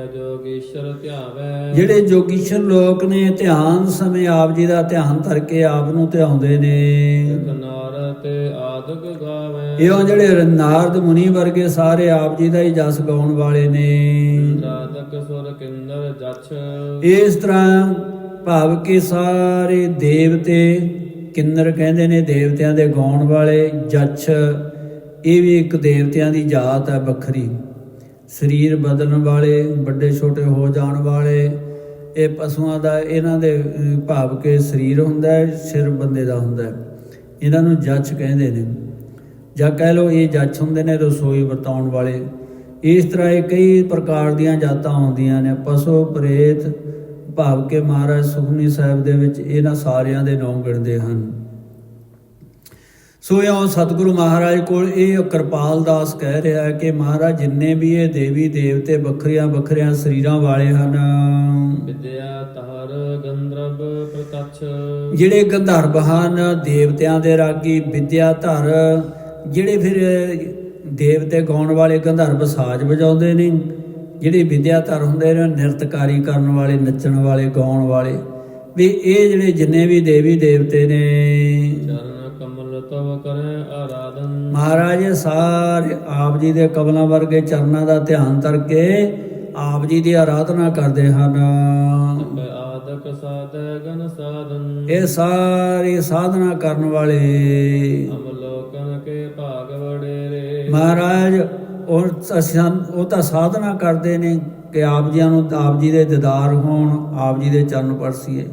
ਜੋਗੀਸ਼ਰ ਧਿਆਵੈ। ਜਿਹੜੇ ਜੋਗੀਸ਼ਰ ਲੋਕ ਨੇ ਧਿਆਨ ਸਮੇਂ ਆਪ ਜੀ ਦਾ ਧਿਆਨ ਧਰ ਕੇ ਆਪ ਨੂੰ ਧਿਆਉਂਦੇ ਨੇ। ਕਨਾਰ ਤੇ ਆਦਿਕ ਗਾਵੈ। ਇਹੋ ਜਿਹੜੇ ਨਾਰਦ ਮੁਨੀ ਵਰਗੇ ਸਾਰੇ ਆਪ ਜੀ ਦਾ ਹੀ ਜਸ ਗਾਉਣ ਵਾਲੇ ਨੇ। ਰਾਧਕ ਸੁਰ ਕਿੰਦਰ ਜਛ। ਇਸ ਤਰ੍ਹਾਂ ਭਾਵ ਕਿ ਸਾਰੇ ਦੇਵਤੇ ਕਿੰਨਰ ਕਹਿੰਦੇ ਨੇ ਦੇਵਤਿਆਂ ਦੇ ਗਾਉਣ ਵਾਲੇ ਜੱਛ ਇਹ ਵੀ ਇੱਕ ਦੇਵਤਿਆਂ ਦੀ ਜਾਤ ਹੈ ਵੱਖਰੀ। ਸਰੀਰ ਬਦਲਣ ਵਾਲੇ, ਵੱਡੇ ਛੋਟੇ ਹੋ ਜਾਣ ਵਾਲੇ, ਇਹ ਪਸ਼ੂਆਂ ਦਾ, ਇਹਨਾਂ ਦੇ ਭਾਵ ਕੇ ਸਰੀਰ ਹੁੰਦਾ ਹੈ, ਸਿਰ ਬੰਦੇ ਦਾ ਹੁੰਦਾ ਹੈ। ਇਹਨਾਂ ਨੂੰ ਜੱਛ ਕਹਿੰਦੇ ਨੇ। ਜਾਂ ਕਹਿ ਲਓ ਇਹ ਜੱਜ ਹੁੰਦੇ ਨੇ ਰਸੋਈ ਵਰਤਾਉਣ ਵਾਲੇ। ਇਸ ਤਰ੍ਹਾਂ ਇਹ ਕਈ ਪ੍ਰਕਾਰ ਦੀਆਂ ਜਾਤਾਂ ਹੁੰਦੀਆਂ ਨੇ। ਪਸ਼ੂ ਪ੍ਰੇਤ, ਭਾਵ ਕੇ ਮਹਾਰਾਜ ਸੁਖਨੀ ਸਾਹਿਬ ਦੇ ਵਿੱਚ ਇਹਨਾਂ ਸਾਰਿਆਂ ਦੇ ਨਾਮ ਗਿਣਦੇ ਹਨ। ਸੋ ਇਉਂ ਸਤਿਗੁਰੂ ਮਹਾਰਾਜ ਕੋਲ ਇਹ ਕਿਰਪਾਲ ਦਾਸ ਕਹਿ ਰਿਹਾ ਹੈ ਕਿ ਮਹਾਰਾਜ ਜਿੰਨੇ ਵੀ ਇਹ ਦੇਵੀ ਦੇਵਤੇ ਵੱਖਰੀਆਂ ਵੱਖਰੀਆਂ ਸਰੀਰਾਂ ਵਾਲੇ ਹਨ। ਵਿਦਿਆ ਤਹਰ ਗੰਧਰਵ ਪ੍ਰਤੱਛ। ਜਿਹੜੇ ਗੰਧਰਵ ਹਨ ਦੇਵਤਿਆਂ ਦੇ ਰਾਗੀ ਵਿਦਿਆ ਧਰ ਜਿਹੜੇ ਫਿਰ ਦੇਵਤੇ ਗਾਉਣ ਵਾਲੇ ਗੰਧਰਵ ਸਾਜ਼ ਵਜਾਉਂਦੇ ਨੇ ਜਿਹੜੇ ਵਿਦਿਆ ਧਰ ਹੁੰਦੇ ਨੇ ਨਿਰਤਕਾਰੀ ਕਰਨ ਵਾਲੇ ਨੱਚਣ ਵਾਲੇ ਗਾਉਣ ਵਾਲੇ ਵੀ ਇਹ ਜਿਹੜੇ ਜਿੰਨੇ ਵੀ ਦੇਵੀ ਦੇਵਤੇ ਨੇ। ਚਰਨ ਕਮਲ ਤਵ ਕਰੈ ਆਰਾਧਨ। ਮਹਾਰਾਜ ਸਾਰੇ ਆਪ ਜੀ ਦੇ ਕਮਲਾਂ ਵਰਗੇ ਚਰਨਾਂ ਦਾ ਧਿਆਨ ਕਰਕੇ ਆਪ ਜੀ ਦੀ ਆਰਾਧਨਾ ਕਰਦੇ ਹਨ। ਆਦਕ ਸਾਧੈ ਗਨ ਸਾਧਨ। ਇਹ ਸਾਰੀ ਸਾਧਨਾ ਕਰਨ ਵਾਲੇ। ਅਮਲੋਕਨ ਕੇ ਭਾਗ ਵਡੇਰੇ। ਮਹਾਰਾਜ ਉਹ ਅਸੀਂ ਉਹ ਤਾਂ ਸਾਧਨਾ ਕਰਦੇ ਨੇ ਕਿ ਆਪ ਜੀਆਂ ਨੂੰ ਆਪ ਜੀ ਦੇ ਦੀਦਾਰ ਹੋਣ ਆਪ ਜੀ ਦੇ ਚਰਨ ਪਰਸੀਏ।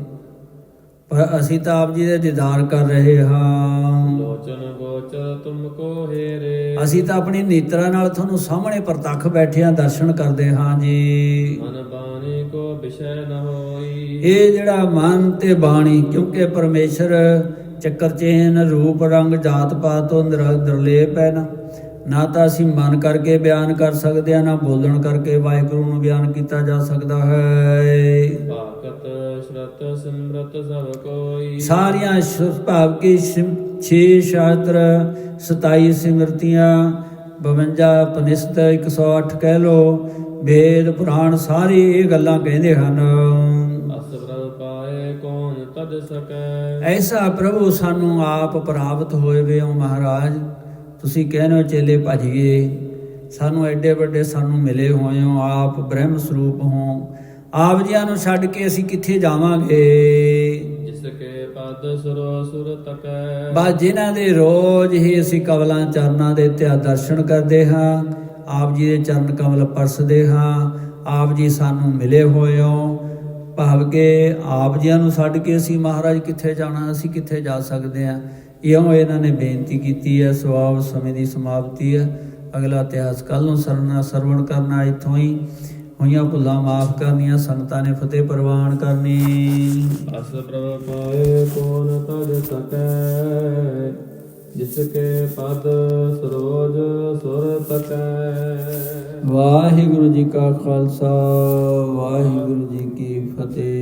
ਪਰ ਅਸੀਂ ਤਾਂ ਆਪ ਜੀ ਦੇ ਦੀਦਾਰ ਕਰ ਰਹੇ ਹਾਂ। ਲੋਚਨ ਗੋਚਰ ਤੁਮ ਕੋ ਹੇਰੇ। ਅਸੀਂ ਤਾਂ ਆਪਣੀ ਨੇਤਰਾਂ ਨਾਲ ਤੁਹਾਨੂੰ ਸਾਹਮਣੇ ਪ੍ਰਤੱਖ ਬੈਠਿਆਂ ਦਰਸ਼ਨ ਕਰਦੇ ਹਾਂ ਜੀ। ਮਨ ਬਾਣੀ ਕੋ ਵਿਸ਼ੈ ਨ ਹੋਈ। ਇਹ ਜਿਹੜਾ ਮਨ ਤੇ ਬਾਣੀ ਕਿਉਂਕਿ ਪਰਮੇਸ਼ਰ ਚੱਕਰ ਚੇਨ ਰੂਪ ਰੰਗ ਜਾਤ ਪਾਤ ਤੋਂ ਨਿਰ- ਨਿਰਲੇਪ ਹੈ ਨਾ। ਨਾ ਤਾਂ ਅਸੀਂ ਮਨ ਕਰਕੇ ਬਿਆਨ ਕਰ ਸਕਦੇ ਹਾਂ ਨਾ ਬੋਲਣ ਕਰਕੇ ਵਾਹਿਗੁਰੂ ਨੂੰ ਬਿਆਨ ਕੀਤਾ ਜਾ ਸਕਦਾ ਹੈ। ਭਾਗਤ ਸ਼ਰਤ ਸਿਮਰਤ ਸਭ ਕੋਈ। ਸਾਰੀਆਂ ਸ਼ੁਭ ਭਾਵ ਕੀ 6 ਸ਼ਾਸਤਰ 27 ਸਿਮਰਤੀਆਂ 52 ਪਨਿਸਤ 108 ਕਹਿ ਲੋ ਵੇਦ ਪੁਰਾਣ ਸਾਰੇ ਇਹ ਗੱਲਾਂ ਕਹਿੰਦੇ ਹਨ। ਅਸ ਪ੍ਰਭ ਪਾਏ ਕੌਣ ਤਦ ਸਕੈ। ਐਸਾ ਪ੍ਰਭੂ ਸਾਨੂੰ ਆਪ ਪ੍ਰਾਪਤ ਹੋਏ ਵੇ ਮਹਾਰਾਜ। ਤੁਸੀਂ ਕਹਿੰਦੇ ਹੋ ਚੇਲੇ ਭਜੀਏ ਸਾਨੂੰ ਐਡੇ ਵੱਡੇ ਸਾਨੂੰ ਮਿਲੇ ਹੋਏ ਹੋ ਆਪ ਬ੍ਰਹਮ ਸਰੂਪ ਹੋ। ਆਪ ਜੀਆਂ ਨੂੰ ਛੱਡ ਕੇ ਅਸੀਂ ਕਿੱਥੇ ਜਾਵਾਂਗੇ? ਜਿਸ ਕੇ ਪਦ ਸੁਰੋ ਸੁਰ ਤਕੈ। ਬਸ ਜਿਨ੍ਹਾਂ ਦੇ ਰੋਜ਼ ਹੀ ਅਸੀਂ ਕਵਲਾਂ ਚਰਨਾਂ ਦੇ ਧਿਆ ਦਰਸ਼ਨ ਕਰਦੇ ਹਾਂ ਆਪ ਜੀ ਦੇ ਚਰਨ ਕਮਲ ਪਰਸਦੇ ਹਾਂ ਆਪ ਜੀ ਸਾਨੂੰ ਮਿਲੇ ਹੋਏ ਹੋ। ਭਾਵ ਕਿ ਆਪ ਜੀਆਂ ਨੂੰ ਛੱਡ ਕੇ ਅਸੀਂ ਮਹਾਰਾਜ ਕਿੱਥੇ ਜਾਣਾ ਅਸੀਂ ਕਿੱਥੇ ਜਾ ਸਕਦੇ ਹਾਂ? ਇਉਂ ਇਹਨਾਂ ਨੇ ਬੇਨਤੀ ਕੀਤੀ ਹੈ ਸਵਾਬ ਸਮੇਂ ਦੀ ਸਮਾਪਤੀ ਹੈ। ਅਗਲਾ ਇਤਿਹਾਸ ਕੱਲ ਨੂੰ ਸਰਨਾ ਸਰਵਣ ਕਰਨਾ ਇੱਥੋਂ ਹੀ ਹੋਈਆਂ ਭੁੱਲਾਂ ਮਾਫ ਕਰਨੀਆਂ ਸੰਗਤਾਂ ਨੇ ਫਤਿਹ ਪ੍ਰਵਾਨ ਕਰਨੀ। ਅਸ ਪ੍ਰਭ ਪਾਏ ਕੌਣ ਤਦ ਸਕੈ? ਜਿਸ ਕੇ ਪਦ ਸਰੋਜ ਸੁਰ ਤਕੈ। ਵਾਹਿਗੁਰੂ ਜੀ ਕਾ ਖਾਲਸਾ ਵਾਹਿਗੁਰੂ ਜੀ ਕੀ ਫਤਿਹ।